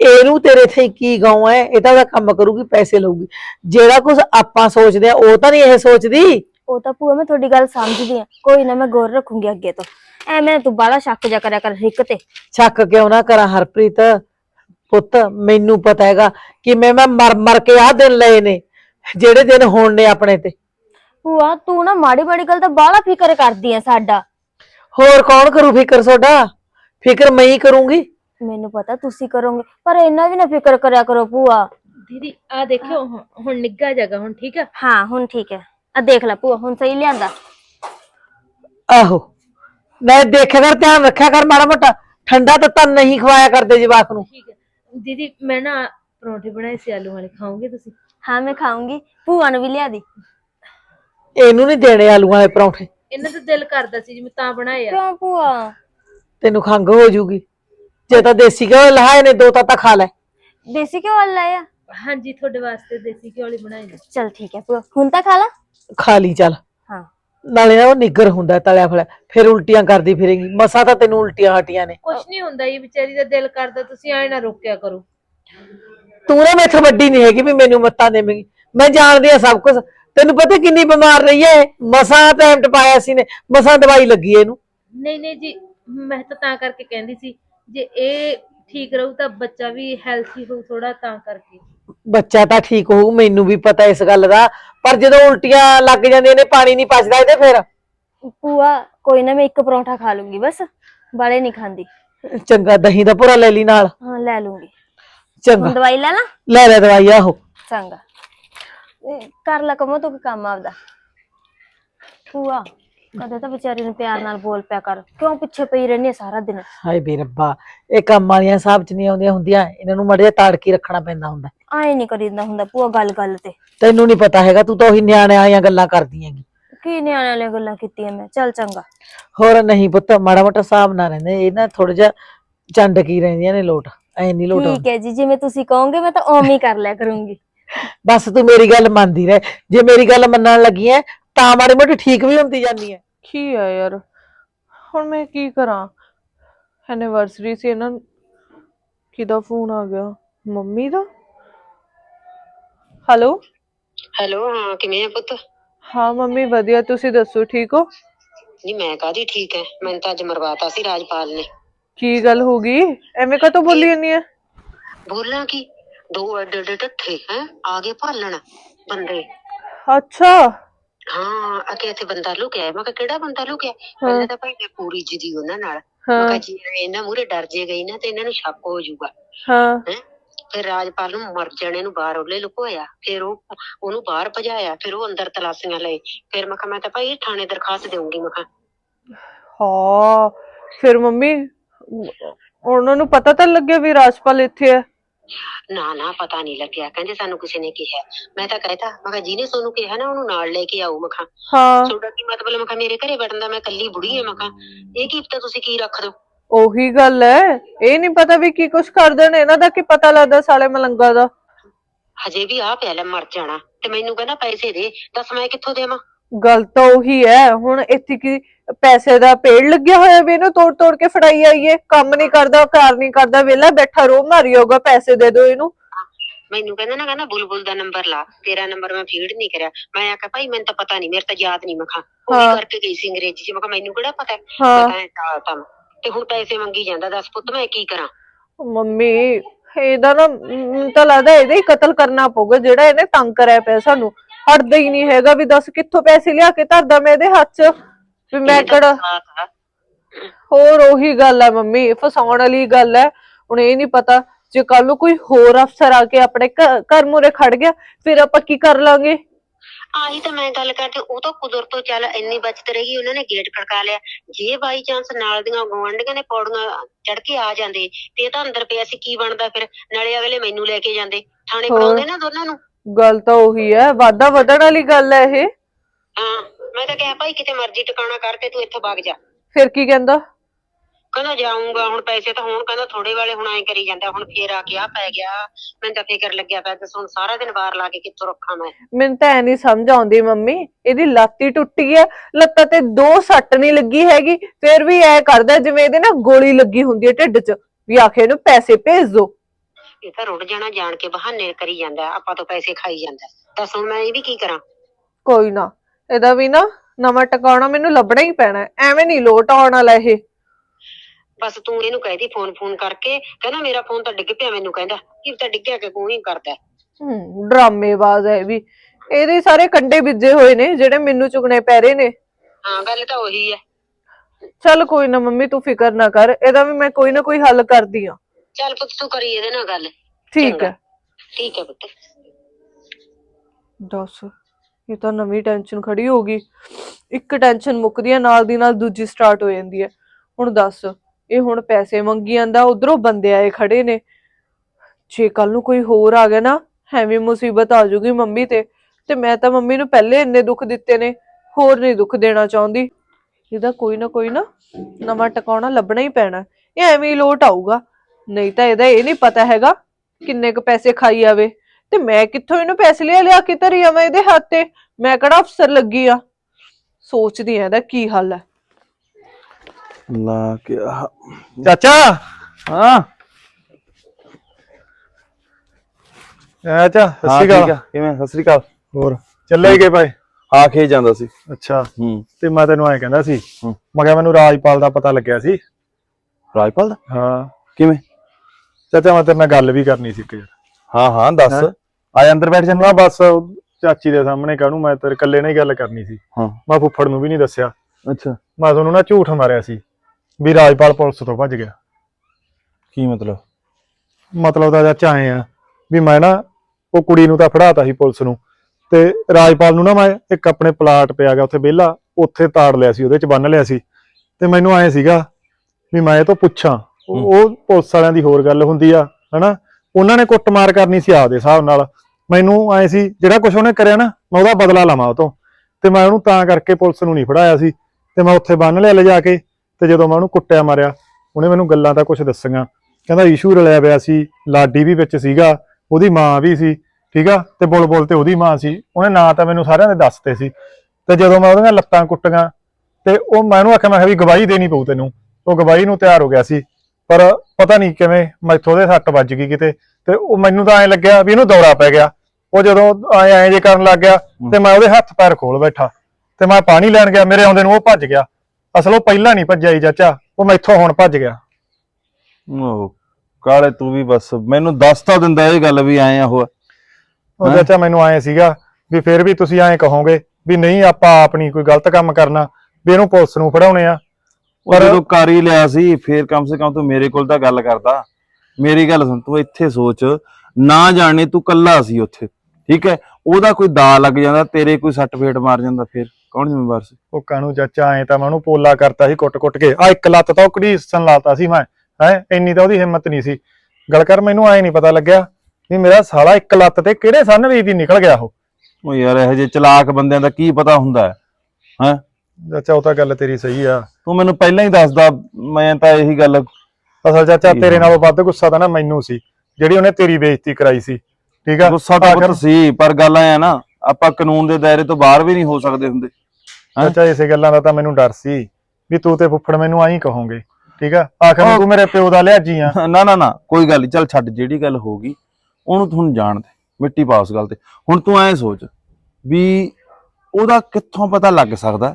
ਇਹਨੂੰ ਤੇਰੇ ਤੇ ਕੀ ਗਾਉਂ ਐ? ਇਹ ਤਾਂ ਉਹਦਾ ਕੰਮ ਕਰੂਗੀ ਪੈਸੇ ਲਊਗੀ। ਜਿਹੜਾ ਕੁਝ ਆਪਾਂ ਸੋਚਦੇ ਆ ਉਹ ਤਾਂ ਨਹੀਂ ਇਹ ਸੋਚਦੀ। ਉਹ ਤਾਂ ਭੂਆ ਮੈਂ ਤੁਹਾਡੀ ਗੱਲ ਸਮਝਦੀ ਆ। ਕੋਈ ਨਾ ਮੈਂ ਗੌਰ ਰੱਖੂੰਗੀ ਅੱਗੇ ਤੋਂ। ਐਵੇਂ ਤੂੰ ਬਾਹਲਾ ਸ਼ੱਕ ਜਾ ਕਰਿਆ ਕਰ ਹਿੱਕ ਤੇ। ਸ਼ੱਕ ਕਿਉਂ ਨਾ ਕਰਾਂ ਹਰਪ੍ਰੀਤ? ਪੁੱਤ ਮੈਨੂੰ ਪਤਾ ਹੈਗਾ ਕਿ ਮੈਂ ਮੈਂ ਮਰ ਮਰ ਕੇ ਆਹ ਦਿਨ ਲਏ ਨੇ ਜਿਹੜੇ ਦਿਨ ਹੋਣ ਨੇ ਆਪਣੇ ਤੇ। ਭੂਆ ਤੂੰ ਨਾ ਮਾੜੀ ਮਾੜੀ ਗੱਲ ਤਾਂ ਬਾਹਲਾ ਫਿਕਰ ਕਰਦੀ ਆ ਸਾਡਾ। ਹੋਰ ਕੌਣ ਕਰੂ ਫਿਕਰ ਤੁਹਾਡਾ? ਫਿਕਰ ਮੈਂ ਹੀ ਕਰੂੰਗੀ। ਮੈਨੂੰ ਪਤਾ ਤੁਸੀਂ ਕਰੋਗੇ ਪਰ ਇੰਨਾ ਵੀ ਨਾ ਫਿਕਰ ਕਰਿਆ ਕਰੋ ਭੂਆ। ਦੀਦੀ ਆ ਦੇਖਿਓ ਹੁਣ- ਹੁਣ ਨਿੱਗਾ ਜਗਾ ਹੁਣ ਠੀਕ ਆ? ਹਾਂ ਹੁਣ ਠੀਕ ਹੈ ਆ ਦੇਖ ਲੈ ਭੂਆ ਹੁਣ ਸਹੀ ਲਿਆਂਦਾ। ਆਹੋ ਮੈਂ ਦੇਖਿਆ ਕਰ ਧਿਆਨ ਰੱਖਿਆ ਕਰ ਮਾੜਾ ਮੋਟਾ। ਠੰਡਾ ਤੱਤਾ ਨਹੀਂ ਖਵਾਇਆ ਕਰਦੇ ਜਵਾਕ ਨੂੰ। ਠੀਕ ਹੈ ਦੀਦੀ ਮੈਂ ਨਾ ਪਰੌਂਠੇ ਬਣਾਏ ਸੀ ਆਲੂ ਵਾਲੇ। ਖਾਓਗੇ ਤੁਸੀਂ? ਹਾਂ ਮੈਂ ਖਾਉਂਗੀ ਭੂਆ ਨੂੰ ਵੀ ਲਿਆ ਦੀ। ਇਹਨੂੰ ਨਹੀਂ ਦੇਣੇ ਆਲੂਆਂ ਦੇ ਪਰੌਂਠੇ। ਇਹਨਾਂ ਦਾ ਦਿਲ ਕਰਦਾ ਸੀ ਜਿਵੇਂ ਤਾਂ ਬਣਾਏ ਆ। ਕਿਉਂ ਭੂਆ? ਤੈਨੂੰ ਖੰਗ ਹੋ ਜੂਗੀ। ਜੇ ਤਾਂ ਦੇਸੀ ਘਿਓ ਲਹਾਏ ਨੇ ਦੋ ਤਾਂ ਤਾਂ ਖਾ ਲੈ। ਦੇਸੀ ਘਿਓ ਵਾਲਾ ਲਾਇਆ? ਹਾਂਜੀ ਤੁਹਾਡੇ ਵਾਸਤੇ ਦੇਸੀ ਘਿਓ ਵਾਲੇ ਬਣਾਏ ਨੇ ਚਲ ਠੀਕ ਹੈ ਭੂਆ ਹੁਣ ਤਾਂ ਖਾ ਲਾ। ਖਾ ਲਈ ਚੱਲ। ਹਾਂ। ਨਾਲੇ ਨਾ ਉਹ ਨਿੱਗਰ ਹੁੰਦਾ ਤਲਿਆ ਫਲਿਆ। ਫਿਰ ਉਲਟੀਆਂ ਕਰਦੀ ਫਿਰੇਗੀ। ਮਸਾ ਤਾਂ ਤੈਨੂੰ ਉਲਟੀਆਂ ਹਟੀਆਂ ਨੇ। ਕੁਛ ਨਹੀਂ ਹੁੰਦਾ ਇਹ ਵਿਚਾਰੀ ਦਾ ਦਿਲ ਕਰਦਾ ਤੁਸੀਂ ਐ ਨਾ ਰੋਕਿਆ ਕਰੋ। ਤੂੰ ਨਾ ਮੈਥੋਂ ਵੱਡੀ ਨਹੀਂ ਹੈਗੀ ਵੀ ਮੈਨੂੰ ਮੱਤਾਂ ਦੇਵੇਂਗੀ। ਮੈਂ ਜਾਣਦੀ ਆ ਸਭ ਕੁਝ ਤੈਨੂੰ ਪਤਾ ਕਿੰਨੀ ਬਿਮਾਰ ਰਹੀ ਹੈ ਮਸਾ ਟਾਈਮ ਟਪਾਇਆ ਸੀ ਨੇ ਮਸਾ ਦਵਾਈ ਲੱਗੀ ਹੈ ਇਹਨੂੰ। ਨਹੀਂ ਨਹੀਂ ਜੀ ਮੈਂ ਤਾਂ ਤਾਂ ਕਰਕੇ ਕਹਿੰਦੀ ਸੀ ਜੇ ਇਹ ਠੀਕ ਰਹੂ ਤਾਂ ਬੱਚਾ ਵੀ ਹੈਲਥੀ ਹੋਊ ਥੋੜਾ ਤਾਂ ਕਰਕੇ। ਬੱਚਾ ਤਾਂ ਠੀਕ ਹੋਊ ਮੈਨੂੰ ਵੀ ਪਤਾ ਇਸ ਗੱਲ ਦਾ ਪਰ ਜਦੋਂ ਉਲਟੀਆਂ ਲੱਗ ਜਾਂਦੀਆਂ ਨੇ ਪਾਣੀ ਨਹੀਂ ਪਚਦਾ ਇਹਦੇ ਫਿਰ। ਭੂਆ ਕੋਈ ਨਾ ਮੈਂ ਇੱਕ ਪਰੌਂਠਾ ਖਾ ਲੂੰਗੀ ਬਸ। ਬਾਲੇ ਨਹੀਂ ਖਾਂਦੀ। ਚੰਗਾ ਦਹੀਂ ਦਾ ਭੁਰਾ ਲੈ ਲਈ ਨਾਲ। ਹਾਂ ਲੈ ਲੂੰਗੀ। ਹੁਣ ਚੰਗਾ ਦਵਾਈ ਲੈ ਲਾ? ਲੈ ਲੈ ਦਵਾਈ ਆਹੋ। ਚੰਗਾ। ਇਹ ਕਰ ਲੈ ਕਮੋ ਤੂੰ ਕੰਮ ਆਪਦਾ। ਭੂਆ ਕਦੇ ਤਾਂ ਵਿਚਾਰੀ ਨੂੰ ਪਿਆਰ ਨਾਲ ਬੋਲ ਪਿਆ ਕਰ। ਕਿਉਂ ਪਿੱਛੇ ਪਈ ਰਹਿੰਦੀ ਆ ਸਾਰਾ ਦਿਨ? ਹਾਏ ਰੱਬਾ ਇਹ ਕੰਮ ਵਾਲੀਆਂ ਸਾਹਿਬ ਚ ਨਹੀਂ ਆਉਂਦੀਆਂ ਹੁੰਦੀਆਂ। ਇਹਨਾਂ ਨੂੰ ਮੜੇ ਤਾੜ ਕੇ ਰੱਖਣਾ ਪੈਂਦਾ ਹੁੰਦਾ। ਆਏ ਨਹੀਂ ਕਰੀਦਾ ਹੁੰਦਾ ਭੂਆ ਗੱਲ ਗੱਲ ਤੇ। ਤੈਨੂੰ ਨਹੀਂ ਪਤਾ ਹੈਗਾ ਤੂੰ ਤਾਂ ਉਹੀ ਨਿਆਣਿਆਂ ਵਾਲੀਆਂ ਗੱਲਾਂ ਕਰਦੀ ਹੈਗੀ। ਕੀ ਨਿਆਣਿਆਂ ਵਾਲੀਆਂ ਗੱਲਾਂ ਕੀਤੀਆਂ ਮੈਂ? ਚੱਲ ਚੰਗਾ। ਹੋਰ ਨਹੀਂ ਪੁੱਤ ਮਾੜਾ ਮੋਟਾ ਹਿਸਾਬ ਨਾ ਰਹਿੰਦੇ। ਇਹ ਨਾ ਥੋੜਾ ਜਿਹਾ ਚੰਡ ਕੀ ਰਹਿੰਦੀਆਂ ਨੇ ਲੋਟ। ਐ ਨਹੀਂ ਲੋਟ ਠੀਕ ਹੈ ਜੀ ਜਿਵੇਂ ਤੁਸੀਂ ਕਹੋਗੇ ਮੈਂ ਤਾਂ ਉਵੇਂ ਹੀ ਕਰ ਲਿਆ ਕਰੂੰਗੀ। ਬਸ ਤੂੰ ਮੇਰੀ ਗੱਲ ਮੰਨਦੀ ਰਹਿ। ਜੇ ਮੇਰੀ ਗੱਲ ਮੰਨਣ ਲੱਗੀ ਐ ਤਾਂ ਮਾੜੀ ਮੋਟੀ ਠੀਕ ਵੀ ਹੁੰਦੀ ਜਾਂਦੀ ਐ। ਕੀ ਆ ਯਾਰ? ਹੁਣ ਮੈਂ ਕੀ ਕਰਾਂ? ਐਨੀਵਰਸਰੀ ਸੀ ਇਹਨਾਂ ਕਿਹਦਾ ਫੋਨ ਆ ਗਿਆ? ਮੰਮੀ ਦਾ? ਹੈਲੋ ਹੈਲੋ ਹਾਂ ਕਿਵੇਂ ਆ ਪੁੱਤ? ਹਾਂ ਮੰਮੀ ਵਧੀਆ। ਤੁਸੀਂ ਦੱਸੋ ਠੀਕ ਹੋ? ਜੀ ਮੈਂ ਕਾਹਦੀ ਠੀਕ ਐ? ਮੈਨੂੰ ਤਾਂ ਅੱਜ ਮਰਵਾਤਾ ਸੀ ਰਾਜਪਾਲ ਨੇ। ਕੀ ਗੱਲ ਹੋ ਗਈ? ਐਵੇਂ ਕਾਤੋਂ ਬੋਲੀ ਜਾਂਦੀ ਹੈ ਬੋਲਾਂ ਕੀ? ਦੋ ਐਡੇ ਐਡੇ ਢੱਠੇ ਹੈ ਆ ਗਏ ਭਾਲਣ ਬੰਦੇ। ਅੱਛਾ। ਹਾਂ ਅਕੇ ਇੱਥੇ ਬੰਦਾ ਲੁਕਿਆ ਹੈ। ਮੈਂ ਕਿਹਾ ਕਿਹੜਾ ਬੰਦਾ ਲੁਕਿਆ ਪਹਿਲਾਂ ਤਾਂ ਭਾਈ ਮੈਂ ਪੂਰੀ ਜਿੱਦੀ ਉਹਨਾਂ ਨਾਲ। ਮੈਂ ਕਿਹਾ ਜੀ ਇਹਨਾਂ ਮੂਹਰੇ ਡਰ ਜੇ ਗਈ ਨਾ ਤੇ ਇਹਨਾਂ ਨੂੰ ਸ਼ੱਕ ਹੋ ਜਾਊਗਾ। ਹਾਂ। ਹੈ? ਫਿਰ ਰਾਜਪਾਲ ਨੂੰ ਮਰ ਜਾਣੇ ਨੂੰ ਬਾਹਰ ਉਹਲੇ ਲੁਕੋਇਆ। ਫਿਰ ਉਹ ਉਹਨੂੰ ਬਾਹਰ ਭਜਾਇਆ। ਫਿਰ ਉਹ ਅੰਦਰ ਤਲਾਸ਼ੀਆਂ ਲਏ। ਫਿਰ ਮੈਂ ਕਿਹਾ ਮੈਂ ਤਾਂ ਭਾਈ ਥਾਣੇ ਦਰਖਾਸਤ ਦੇਵਾਂਗੀ ਮੈਂ ਕਿਹਾ। ਹਾਂ। ਫਿਰ ਮੰਮੀ ਉਹਨਾਂ ਨੂੰ ਪਤਾ ਤਾਂ ਲੱਗਿਆ ਵੀ ਰਾਜਪਾਲ ਇੱਥੇ ਹੈ। ਨਾ ਨਾ ਪਤਾ ਨਹੀਂ ਲੱਗਿਆ। ਕਹਿੰਦੇ ਸਾਨੂੰ ਕਿਸੇ ਨੇ ਕਿਹਾ। ਮੈਂ ਤਾਂ ਕਹਿਤਾ ਮੈਂ ਕਿਹਾ ਜਿਹਨੇ ਤੁਹਾਨੂੰ ਕਿਹਾ ਨਾ ਉਹਨੂੰ ਨਾਲ ਲੈ ਕੇ ਆਓ ਮੈਂ ਕਿਹਾ। ਹਾਂ। ਤੁਹਾਡਾ ਕੀ ਮਤਲਬ? ਮੈਂ ਕਿਹਾ ਮੇਰੇ ਘਰੇ ਬੈਠਣ ਦਾ ਮੈਂ ਕੱਲੀ ਬੁੜੀ ਆ ਮੈਂ ਕਿਹਾ। ਇਹ ਕੀ ਪਤਾ ਤੁਸੀਂ ਕੀ ਰੱਖ ਦੋ? ਉਹੀ ਗੱਲ ਹੈ ਇਹ ਨਹੀਂ ਪਤਾ ਵੀ ਕੀ ਕੁਛ ਕਰਦੇ ਨੇ ਇਹਨਾਂ ਦਾ ਕੀ ਪਤਾ ਲੱਗਦਾ ਸਾਲੇ ਮਲੰਗਾ ਦਾ? ਹਜੇ ਵੀ ਆ ਪਿਆ ਲੈ ਮਰ ਜਾਣਾ। ਤੇ ਮੈਨੂੰ ਕਹਿੰਦਾ ਪੈਸੇ ਦੇ। ਦੱਸ ਮੈਂ ਕਿੱਥੋਂ ਦੇਵਾਂ? ਗੱਲ ਤਾਂ ਉਹੀ ਹੈ ਹੁਣ ਇੱਥੇ ਕੀ ਪੈਸੇ ਦਾ ਪੇੜ ਲੱਗਿਆ ਹੋਇਆ ਵੀ ਇਹਨੂੰ ਤੋੜ ਤੋੜ ਕੇ ਫੜਾਈ ਆਈਏ ਕੰਮ ਨਹੀਂ ਕਰਦਾ ਕਾਰ ਨਹੀਂ ਕਰਦਾ ਵਿਹਲਾ ਬੈਠਾ ਰੋ ਮਾਰੀ ਹੋਗਾ ਪੈਸੇ ਦੇ ਦਿਓ ਇਹਨੂੰ। ਮੈਨੂੰ ਕਹਿੰਦਾ ਨਾ ਕਹਿੰਦਾ ਬੁਲਬੁਲ ਦਾ ਨੰਬਰ ਲਾ ਤੇਰਾ ਨੰਬਰ ਮੈਂ ਫੀਡ ਨਹੀਂ ਕਰਿਆ। ਮੈਂ ਆਖਿਆ ਭਾਈ ਮੈਨੂੰ ਤਾਂ ਪਤਾ ਨਹੀਂ ਮੇਰੇ ਤਾਂ ਯਾਦ ਨਹੀਂ ਮੈਂ ਕਿਹਾ ਉਹ ਵੀ। ਕਰਕੇ ਗਈ ਸੀ ਅੰਗਰੇਜ਼ੀ ਚ ਮੈਂ ਕਿਹਾ ਮੈਨੂੰ ਕਿਹੜਾ ਪਤਾ? ਹੈ? ਹਾਂ ਮੈਂ ਤਾਂ ਤਾਂ ਤੇ ਹੁਣ ਪੈਸੇ ਮੰਗੀ ਜਾਂਦਾ ਦੱਸ ਪੁੱਤ ਮੈਂ ਕੀ ਕਰਾਂ? ਮੰਮੀ ਇਹਦਾ ਨਾ ਮੈਨੂੰ ਤਾਂ ਲੱਗਦਾ ਇਹਦਾ ਹੀ ਕਤਲ ਕਰਨਾ ਪਊਗਾ ਜਿਹੜਾ ਇਹਨੇ ਤੰਗ ਕਰਿਆ ਪਿਆ ਸਾਨੂੰ। ਹਟਦਾ ਹੀ ਨਹੀਂ ਹੈਗਾ ਵੀ ਦੱਸ ਕਿੱਥੋਂ ਪੈਸੇ ਲਿਆ ਕੇ ਧਰਦਾ ਮੈਂ ਇਹਦੇ ਹੱਥ 'ਚ। ਵੀ ਮੈਂ ਕਿਹੜਾ। ਹੋਰ ਉਹੀ ਗੱਲ ਹੈ ਮੰਮੀ ਫਸਾਉਣ ਵਾਲੀ ਗੱਲ ਹੈ। ਹੁਣ ਇਹ ਨਹੀਂ ਪਤਾ ਜੇ ਕੱਲ ਨੂੰ ਕੋਈ ਹੋਰ ਅਫਸਰ ਆ ਕੇ ਆਪਣੇ ਘ- ਘਰ ਮੂਰੇ ਖੜ ਗਿਆ ਫਿਰ ਆਪਾਂ ਕੀ ਕਰ ਲਾਂਗੇ? ਆਹੀ ਤਾਂ ਮੈਂ ਗੱਲ ਕਰਦੀ ਉਹ ਤਾਂ ਕੁਦਰਤੋਂ ਚੱਲ ਇੰਨੀ ਬਚਤ ਰਹੀ ਉਹਨਾਂ ਨੇ ਗੇਟ ਖੜਕਾ ਲਿਆ। ਜੇ ਬਾਈ ਚਾਂਸ ਨਾਲ ਦੀਆਂ ਗੁਆਂਢੀਆਂ ਨੇ ਪੌੜੀਆਂ ਚੜ ਕੇ ਆ ਜਾਂਦੇ ਤੇ ਇਹ ਤਾਂ ਅੰਦਰ ਪਿਆ ਸੀ ਕੀ ਬਣਦਾ ਫਿਰ? ਨਾਲੇ ਅਗਲੇ ਮੈਨੂੰ ਲੈ ਕੇ ਜਾਂਦੇ। ਥਾਣੇ ਹੋਰ। ਫੜਾਉਂਦੇ ਨਾ ਦੋਨਾਂ ਨੂੰ। ਗੱਲ ਤਾਂ ਉਹੀ ਹੈ ਵਾਧਾ ਵਧਣ ਵਾਲੀ ਗੱਲ ਹੈ ਇਹ। ਹਾਂ ਮੈਂ ਤਾਂ ਕਿਹਾ ਭਾਈ ਕਿਤੇ ਮਰਜ਼ੀ ਟਿਕਾਣਾ ਕਰਕੇ ਤੂੰ ਇੱਥੋਂ ਵਗ ਜਾ। ਫਿਰ ਕੀ ਕਹਿੰਦਾ? ਕਹਿੰਦਾ ਜਾਊਂਗਾ ਹੁਣ ਪੈਸੇ ਤਾਂ ਹੁਣ ਕਹਿੰਦਾ ਥੋੜੇ ਵਾਲੇ ਹੁਣ ਐ ਕਰੀ ਜਾਂਦਾ ਹੁਣ ਫੇਰ ਆ ਕੇ ਆ ਪੈ ਗਿਆ। ਮੈਨੂੰ ਤਾਂ ਫਿਕਰ ਲੱਗਿਆ ਪਿਆ ਦੱਸ ਹੁਣ ਸਾਰਾ ਦਿਨ ਬਾਹਰ ਲਾ ਕੇ ਕਿੱਥੋਂ ਰੱਖਾਂ ਮੈਂ? ਮੈਨੂੰ ਤਾਂ ਐ ਨਹੀਂ ਸਮਝ ਆਉਂਦੀ ਮੰਮੀ ਇਹਦੀ ਲੱਤ ਹੀ ਟੁੱਟੀ ਹੈ ਲੱਤਾਂ ਤੇ ਦੋ ਸੱਟ ਨਹੀਂ ਲੱਗੀ ਹੈਗੀ ਫਿਰ ਵੀ ਐ ਕਰਦਾ ਜਿਵੇਂ ਇਹਦੇ ਨਾ ਗੋਲੀ ਲੱਗੀ ਹੁੰਦੀ ਹੈ ਢਿੱਡ 'ਚ। ਵੀ ਆਖੇ ਇਹਨੂੰ ਪੈਸੇ ਭੇਜ ਦੋ। ਇਹ ਤਾਂ ਰੁੜ ਜਾਣਾ ਜਾਣ ਕੇ ਬਹਾਨੇ ਕਰੀ ਜਾਂਦਾ ਆਪਾਂ ਤੋਂ ਪੈਸੇ ਖਾਈ ਜਾਂਦਾ। ਦੱਸ ਹੁਣ ਮੈਂ ਇਹ ਵੀ ਕੀ ਕਰਾਂ? ਕੋਈ ਨਾ ਇਹਦਾ ਵੀ ਨਾ ਨਵਾਂ ਟਿਕਾਣਾ ਮੈਨੂੰ ਲੱਭਣਾ ਹੀ ਪੈਣਾ ਹੈ। ਐਵੇਂ ਨਹੀਂ ਲੋਟ ਆਉਣ ਵਾਲਾ ਇਹ। ਬਸ ਤੂੰ ਇਹਨੂੰ ਕਹਿਦੀ ਫੋਨ ਫੋਨ ਕਰਕੇ ਕਹਿੰਦਾ ਮੇਰਾ ਫੋਨ ਤਾਂ ਡਿੱਗ ਪਿਆ ਮੈਨੂੰ ਕਹਿੰਦਾ। ਕੀ ਤਾਂ ਡਿੱਗਿਆ ਕਿ ਕੋਈ ਕਰਦਾ ਹੂੰ। ਡਰਾਮੇਬਾਜ਼ ਹੈ ਇਹ ਵੀ। ਇਹਦੇ ਸਾਰੇ ਕੰਡੇ ਬਿੱਜੇ ਹੋਏ ਨੇ ਜਿਹੜੇ ਮੈਨੂੰ ਚੁਗਣੇ ਪੈ ਰਹੇ ਨੇ। ਹਾਂ ਗੱਲ ਤਾਂ ਉਹੀ ਹੈ। ਚੱਲ ਕੋਈ ਨਾ ਮੰਮੀ ਤੂੰ ਫਿਕਰ ਨਾ ਕਰ। ਇਹਦਾ ਵੀ ਮੈਂ ਕੋਈ ਨਾ ਕੋਈ ਹੱਲ ਕਰਦੀ ਆ ਚੱਲ ਪੁੱਤ ਤੂੰ ਕਰੀ ਇਹਦੇ ਨਾਲ ਗੱਲ। ਠੀਕ ਚੰਗਾ। ਹੈ। ਠੀਕ ਹੈ ਪੁੱਤ। ਦੱਸ। ਇਹ ਤਾਂ ਨਵੀਂ ਟੈਨਸ਼ਨ ਖੜੀ ਹੋ ਗਈ। ਇੱਕ ਟੈਨਸ਼ਨ ਮੁੱਕਦੀ ਹੈ, ਨਾਲ ਦੀ ਨਾਲ ਦੂਜੀ ਸਟਾਰਟ ਹੋ ਜਾਂਦੀ ਹੈ। ਹੁਣ ਦੱਸ, ਇਹ ਹੁਣ ਪੈਸੇ ਮੰਗੀ ਜਾਂਦਾ, ਉਧਰੋਂ ਬੰਦੇ ਆਏ ਖੜੇ ਨੇ। ਜੇ ਕੱਲ ਨੂੰ ਕੋਈ ਹੋਰ ਆ ਗਿਆ ਨਾ, ਐਵੇਂ ਮੁਸੀਬਤ ਆ ਜੂਗੀ ਮੰਮੀ ਤੇ। ਤੇ ਮੈਂ ਤਾਂ ਮੰਮੀ ਨੂੰ ਪਹਿਲੇ ਇੰਨੇ ਦੁੱਖ ਦਿੱਤੇ ਨੇ, ਹੋਰ ਨਹੀਂ ਦੁੱਖ ਦੇਣਾ ਚਾਹੁੰਦੀ। ਇਹਦਾ ਕੋਈ ਨਾ ਕੋਈ ਨਾ ਨਵਾਂ ਟਿਕਾਉਣਾ ਲੱਭਣਾ ਹੀ ਪੈਣਾ। ਇਹ ਐਵੇਂ ਹੀ ਲੋਟ ਆਊਗਾ। ਨਹੀਂ ਤਾਂ ਇਹਦਾ ਇਹ ਨਹੀਂ ਪਤਾ ਹੈਗਾ ਕਿੰਨੇ ਕੁ ਪੈਸੇ ਖਾਈ ਆਵੇ ਤੇ ਮੈਂ ਕਿੱਥੋਂ ਇਹਨੂੰ ਪੈਸੇ ਲਿਆ ਲਿਆ ਕੇ ਧਰੀ ਆਵਾਂ ਇਹਦੇ ਹੱਥ ਤੇ? ਮੈਂ ਕਿਹੜਾ ਅਫਸਰ ਲੱਗੀ ਆ? ਸੋਚਦੀ ਆ ਇਹਦਾ ਕੀ ਹੱਲ ਹੈ ਲਾ ਕੇ ਚਾਚਾ! ਹਾਂ। ਚਾਚਾ ਸਤਿ ਹਾਂ ਸ਼੍ਰੀ ਠੀਕ ਅਕਾਲ। ਆ ਕਿਵੇਂ? ਸਤਿ ਸ੍ਰੀ ਅਕਾਲ। ਹੋਰ ਚੱਲੇ ਹੀ ਗਏ ਭਾਈ? ਆ ਖੇ ਜਾਂਦਾ ਸੀ। ਅੱਛਾ। ਹੂੰ। ਤੇ ਮੈਂ ਤੈਨੂੰ ਐਂ ਕਹਿੰਦਾ ਸੀ ਹੂੰ। ਮੈਂ ਕਿਹਾ ਮੈਨੂੰ ਰਾਜਪਾਲ ਦਾ ਪਤਾ ਲੱਗਿਆ ਸੀ। ਰਾਜਪਾਲ ਦਾ? ਹਾਂ। ਕਿਵੇਂ? ਚਾਚਾ ਮੈਂ ਤੇਰੇ ਨਾਲ ਗੱਲ ਵੀ ਕਰਨੀ ਸੀ ਇੱਕ ਯਾਰ ਹਾਂ ਹਾਂ ਦੱਸ। ਹੈਂ? ਆ ਅੰਦਰ ਬੈਠ ਜਾਂਦਾ ਨਾ ਬਸ ਚਾਚੀ ਦੇ ਸਾਹਮਣੇ ਕਹਣੂ ਮੈਂ ਤੇਰੇ ਇਕੱਲੇ ਹੀ ਗੱਲ ਕਰਨੀ ਸੀ। ਹਾਂ। ਮੈਂ ਫੁੱਫੜ ਨੂੰ ਵੀ ਨਹੀਂ ਦੱਸਿਆ। ਅੱਛਾ। ਮੈਂ ਤੁਹਾਨੂੰ ਨਾ ਝੂਠ ਮਾਰਿਆ ਸੀ ਵੀ ਰਾਜਪਾਲ ਪੁਲਿਸ ਤੋਂ ਭੱਜ ਗਿਆ। ਕੀ ਮਤਲਬ? ਮਤਲਬ ਦਾ ਚਾਚਾ ਆਏ ਆ ਵੀ ਮੈਂ ਨਾ ਉਹ ਕੁੜੀ ਨੂੰ ਤਾਂ ਫੜਾਤਾ ਸੀ ਪੁਲਿਸ ਨੂੰ। ਤੇ ਰਾਜਪਾਲ ਨੂੰ ਨਾ ਮੈਂ ਇੱਕ ਆਪਣੇ ਪਲਾਟ ਪਿਆ ਗਿਆ ਉੱਥੇ ਵਿਹਲਾ ਉੱਥੇ ਤਾੜ ਲਿਆ ਸੀ ਉਹਦੇ ਚ ਬੰਨ ਲਿਆ ਸੀ। ਤੇ ਮੈਨੂੰ ਐ ਸੀਗਾ ਵੀ ਮੈਂ ਇਹ ਤੋਂ ਪੁੱਛਾਂ। ਉਹ ਉਹ ਪੁਲਿਸ ਵਾਲਿਆਂ ਦੀ ਹੋਰ ਗੱਲ ਹੁੰਦੀ ਆ ਹਨਾ? ਉਹਨਾਂ ਨੇ ਕੁੱਟਮਾਰ ਕਰਨੀ ਸੀ ਆਪਦੇ ਹਿਸਾਬ ਨਾਲ। ਮੈਨੂੰ ਐ ਸੀ, ਜਿਹੜਾ ਕੁਝ ਉਹਨੇ ਕਰਿਆ ਨਾ, ਮੈਂ ਉਹਦਾ ਬਦਲਾ ਲਵਾਂ ਉਹ ਤੋਂ। ਤੇ ਮੈਂ ਉਹਨੂੰ ਤਾਂ ਕਰਕੇ ਪੁਲਿਸ ਨੂੰ ਨਹੀਂ ਫੜਾਇਆ ਸੀ। ਤੇ ਮੈਂ ਉੱਥੇ ਬੰਨ ਲਿਆ ਲਿਜਾ ਕੇ, ਤੇ ਜਦੋਂ ਮੈਂ ਉਹਨੂੰ ਕੁੱਟਿਆ ਮਾਰਿਆ, ਉਹਨੇ ਮੈਨੂੰ ਗੱਲਾਂ ਤਾਂ ਕੁਝ ਦੱਸੀਆਂ। ਕਹਿੰਦਾ ਇਸ਼ੂ ਰਲਿਆ ਪਿਆ ਸੀ, ਲਾਡੀ ਵੀ ਵਿੱਚ ਸੀਗਾ, ਉਹਦੀ ਮਾਂ ਵੀ ਸੀ, ਠੀਕ ਆ? ਤੇ ਬੁਲਬੁਲ ਤੇ ਉਹਦੀ ਮਾਂ ਸੀ। ਉਹਨੇ ਨਾਂ ਤਾਂ ਮੈਨੂੰ ਸਾਰਿਆਂ ਦੇ ਦੱਸਤੇ ਸੀ। ਤੇ ਜਦੋਂ ਮੈਂ ਉਹਦੀਆਂ ਲੱਤਾਂ ਕੁੱਟੀਆਂ, ਤੇ ਉਹ ਮੈਂ ਉਹਨੂੰ ਆਖਿਆ, ਮੈਂ ਕਿਹਾ ਵੀ ਗਵਾਹੀ ਦੇਣੀ ਪਊ ਤੈਨੂੰ। ਉਹ ਗਵਾਹੀ ਨੂੰ ਤਿਆਰ ਹੋ ਗਿਆ ਸੀ। ਪਰ ਪਤਾ ਨਹੀਂ ਕਿਵੇਂ ਮੈਥੋਂ ਉਹਦੇ ਸੱਟ ਵੱਜ ਗਈ ਕਿਤੇ ਤੇ ਉਹ ਮੈਨੂੰ ਤਾਂ ਐਂ ਲੱਗਿਆ ਵੀ ਇਹਨੂੰ ਦੌਰਾ ਪੈ ਗਿਆ। ਉਹ ਜਦੋਂ ਐਂ ਐਂ ਜੇ ਕਰਨ ਲੱਗ ਗਿਆ ਤੇ ਮੈਂ ਉਹਦੇ ਹੱਥ ਪੈਰ ਖੋਲ ਬੈਠਾ ਤੇ ਮੈਂ ਪਾਣੀ ਲੈਣ ਗਿਆ। ਮੇਰੇ ਆਉਂਦੇ ਨੂੰ ਉਹ ਭੱਜ ਗਿਆ। ਅਸਲ ਉਹ ਪਹਿਲਾਂ ਨਹੀਂ ਭੱਜਿਆ ਜੀ ਚਾਚਾ। ਉਹ ਮੈਥੋਂ ਹੁਣ ਭੱਜ ਗਿਆ। ਉਹ ਕਾਲੇ ਤੂੰ ਵੀ ਬਸ। ਮੈਨੂੰ ਦੱਸ ਤਾਂ ਦਿੰਦਾ ਇਹ ਗੱਲ ਵੀ ਆਏ ਆ ਉਹ। ਉਹ? ਚਾਚਾ ਮੈਨੂੰ ਆਏ ਸੀਗਾ ਵੀ ਫਿਰ ਵੀ ਤੁਸੀਂ ਐਂ ਕਹੋਗੇ ਵੀ ਨਹੀਂ ਆਪਾਂ ਆਪ ਨਹੀਂ ਕੋਈ ਗਲਤ ਕੰਮ ਕਰਨਾ। ਵੀ ਇਹਨੂੰ ਪੁਲਿਸ ਨੂੰ ਫੜਾਉਣੇ ਆ। ਪਰ- ਜਦੋਂ ਕਰ ਹੀ ਲਿਆ ਸੀ ਫੇਰ ਕਮ ਸੇ ਕਮ ਤੂੰ ਮੇਰੇ ਕੋਲ ਤਾਂ ਗੱਲ ਕਰਦਾ। ਮੇਰੀ ਗੱਲ ਸੁਣ ਤੂੰ ਇੱਥੇ ਸੋਚ ਨਾ ਜਾਣੇ ਤੂੰ ਕੱਲਾ ਸੀ ਉੱਥੇ ਠੀਕ ਹੈ? ਉਹਦਾ ਕੋਈ ਦਾ ਲੱਗ ਜਾਂਦਾ ਤੇਰੇ ਕੋਈ ਸੱਟ ਫੇਟ ਮਾਰ ਜਾਂਦਾ ਫੇਰ ਕੌਣ ਜ਼ਿੰਮੇਵਾਰ ਸੀ? ਉਹ ਕਾਨੂੰ ਚਾਚਾ ਐਂ ਤਾਂ ਮੈਂ ਉਹਨੂੰ ਪੋਲਾ ਕਰਤਾ ਸੀ ਕੁੱਟ-ਕੁੱਟ ਕੇ। ਆ ਇੱਕ ਲੱਤ ਤਾਂ ਉਕੜੀ ਸਨ ਲਾਤਾ ਸੀ ਮੈਂ ਹੈ? ਇੰਨੀ ਤਾਂ ਉਹਦੀ ਹਿੰਮਤ ਨਹੀਂ ਸੀ। ਗੱਲ ਕਰ ਮੈਨੂੰ ਐਂ ਨਹੀਂ ਪਤਾ ਲੱਗਿਆ ਵੀ ਮੇਰਾ ਸਾਲਾ ਇੱਕ ਲੱਤ ਤੇ ਕਿਹੜੇ ਸੰਨ ਵੀ ਦੀ ਨਿਕਲ ਗਿਆ ਉਹ। ਉਹ ਯਾਰ ਇਹੋ ਜਿਹੇ ਚਲਾਕ ਬੰਦਿਆਂ ਦਾ ਕੀ ਪਤਾ ਹੁੰਦਾ ਹੈ ਹੈ? ਚਾਚਾ ਉਹ ਤਾਂ ਗੱਲ ਤੇਰੀ ਸਹੀ ਆ। ਤੂੰ ਮੈਨੂੰ ਪਹਿਲਾਂ ਹੀ ਦੱਸਦਾ ਮੈਂ ਤਾਂ ਇਹੀ ਗੱਲ ਅਸਲ ਚਾਚਾ ਤੇਰੇ। ਨਾਲੋਂ ਵੱਧ ਗੁੱਸਾ ਤਾਂ ਨਾ ਮੈਨੂੰ ਸੀ ਜਿਹੜੀ ਉਹਨੇ ਤੇਰੀ ਬੇਇੱਜ਼ਤੀ ਕਰਾਈ ਸੀ। ਠੀਕ ਆ? ਗੁੱਸਾ ਤਾਂ ਪੁੱਤ ਸੀ ਪਰ ਗੱਲ ਐ ਨਾ ਆਪਾਂ ਕਾਨੂੰਨ ਦੇ ਦਾਇਰੇ ਤੋਂ ਬਾਹਰ ਵੀ ਨਹੀਂ ਹੋ ਸਕਦੇ ਹੁੰਦੇ? ਚਾਚਾ ਇਸੇ ਗੱਲਾਂ ਦਾ ਤਾਂ ਮੈਨੂੰ ਡਰ ਸੀ ਵੀ ਤੂੰ ਤੇ ਫੁੱਫੜ ਮੈਨੂੰ ਆਈ ਕਹੋਗੇ। ਠੀਕ ਆ? ਆਖਰ ਤੂੰ ਮੇਰੇ ਪਿਓ ਦਾ ਲਿਆਜੀ ਆ। *laughs* ਨਾ ਨਾ ਨਾ ਕੋਈ ਗੱਲ ਨੀ ਚੱਲ ਛੱਡ ਜਿਹੜੀ ਗੱਲ ਹੋ ਗਈ ਉਹਨੂੰ ਤੂੰ ਜਾਣ ਦੇ ਮਿੱਟੀ ਪਾ ਉਸ ਗੱਲ ਤੇ। ਹੁਣ ਤੂੰ ਐ ਸੋਚ ਵੀ ਉਹਦਾ ਕਿੱਥੋਂ ਪਤਾ ਲੱਗ ਸਕਦਾ?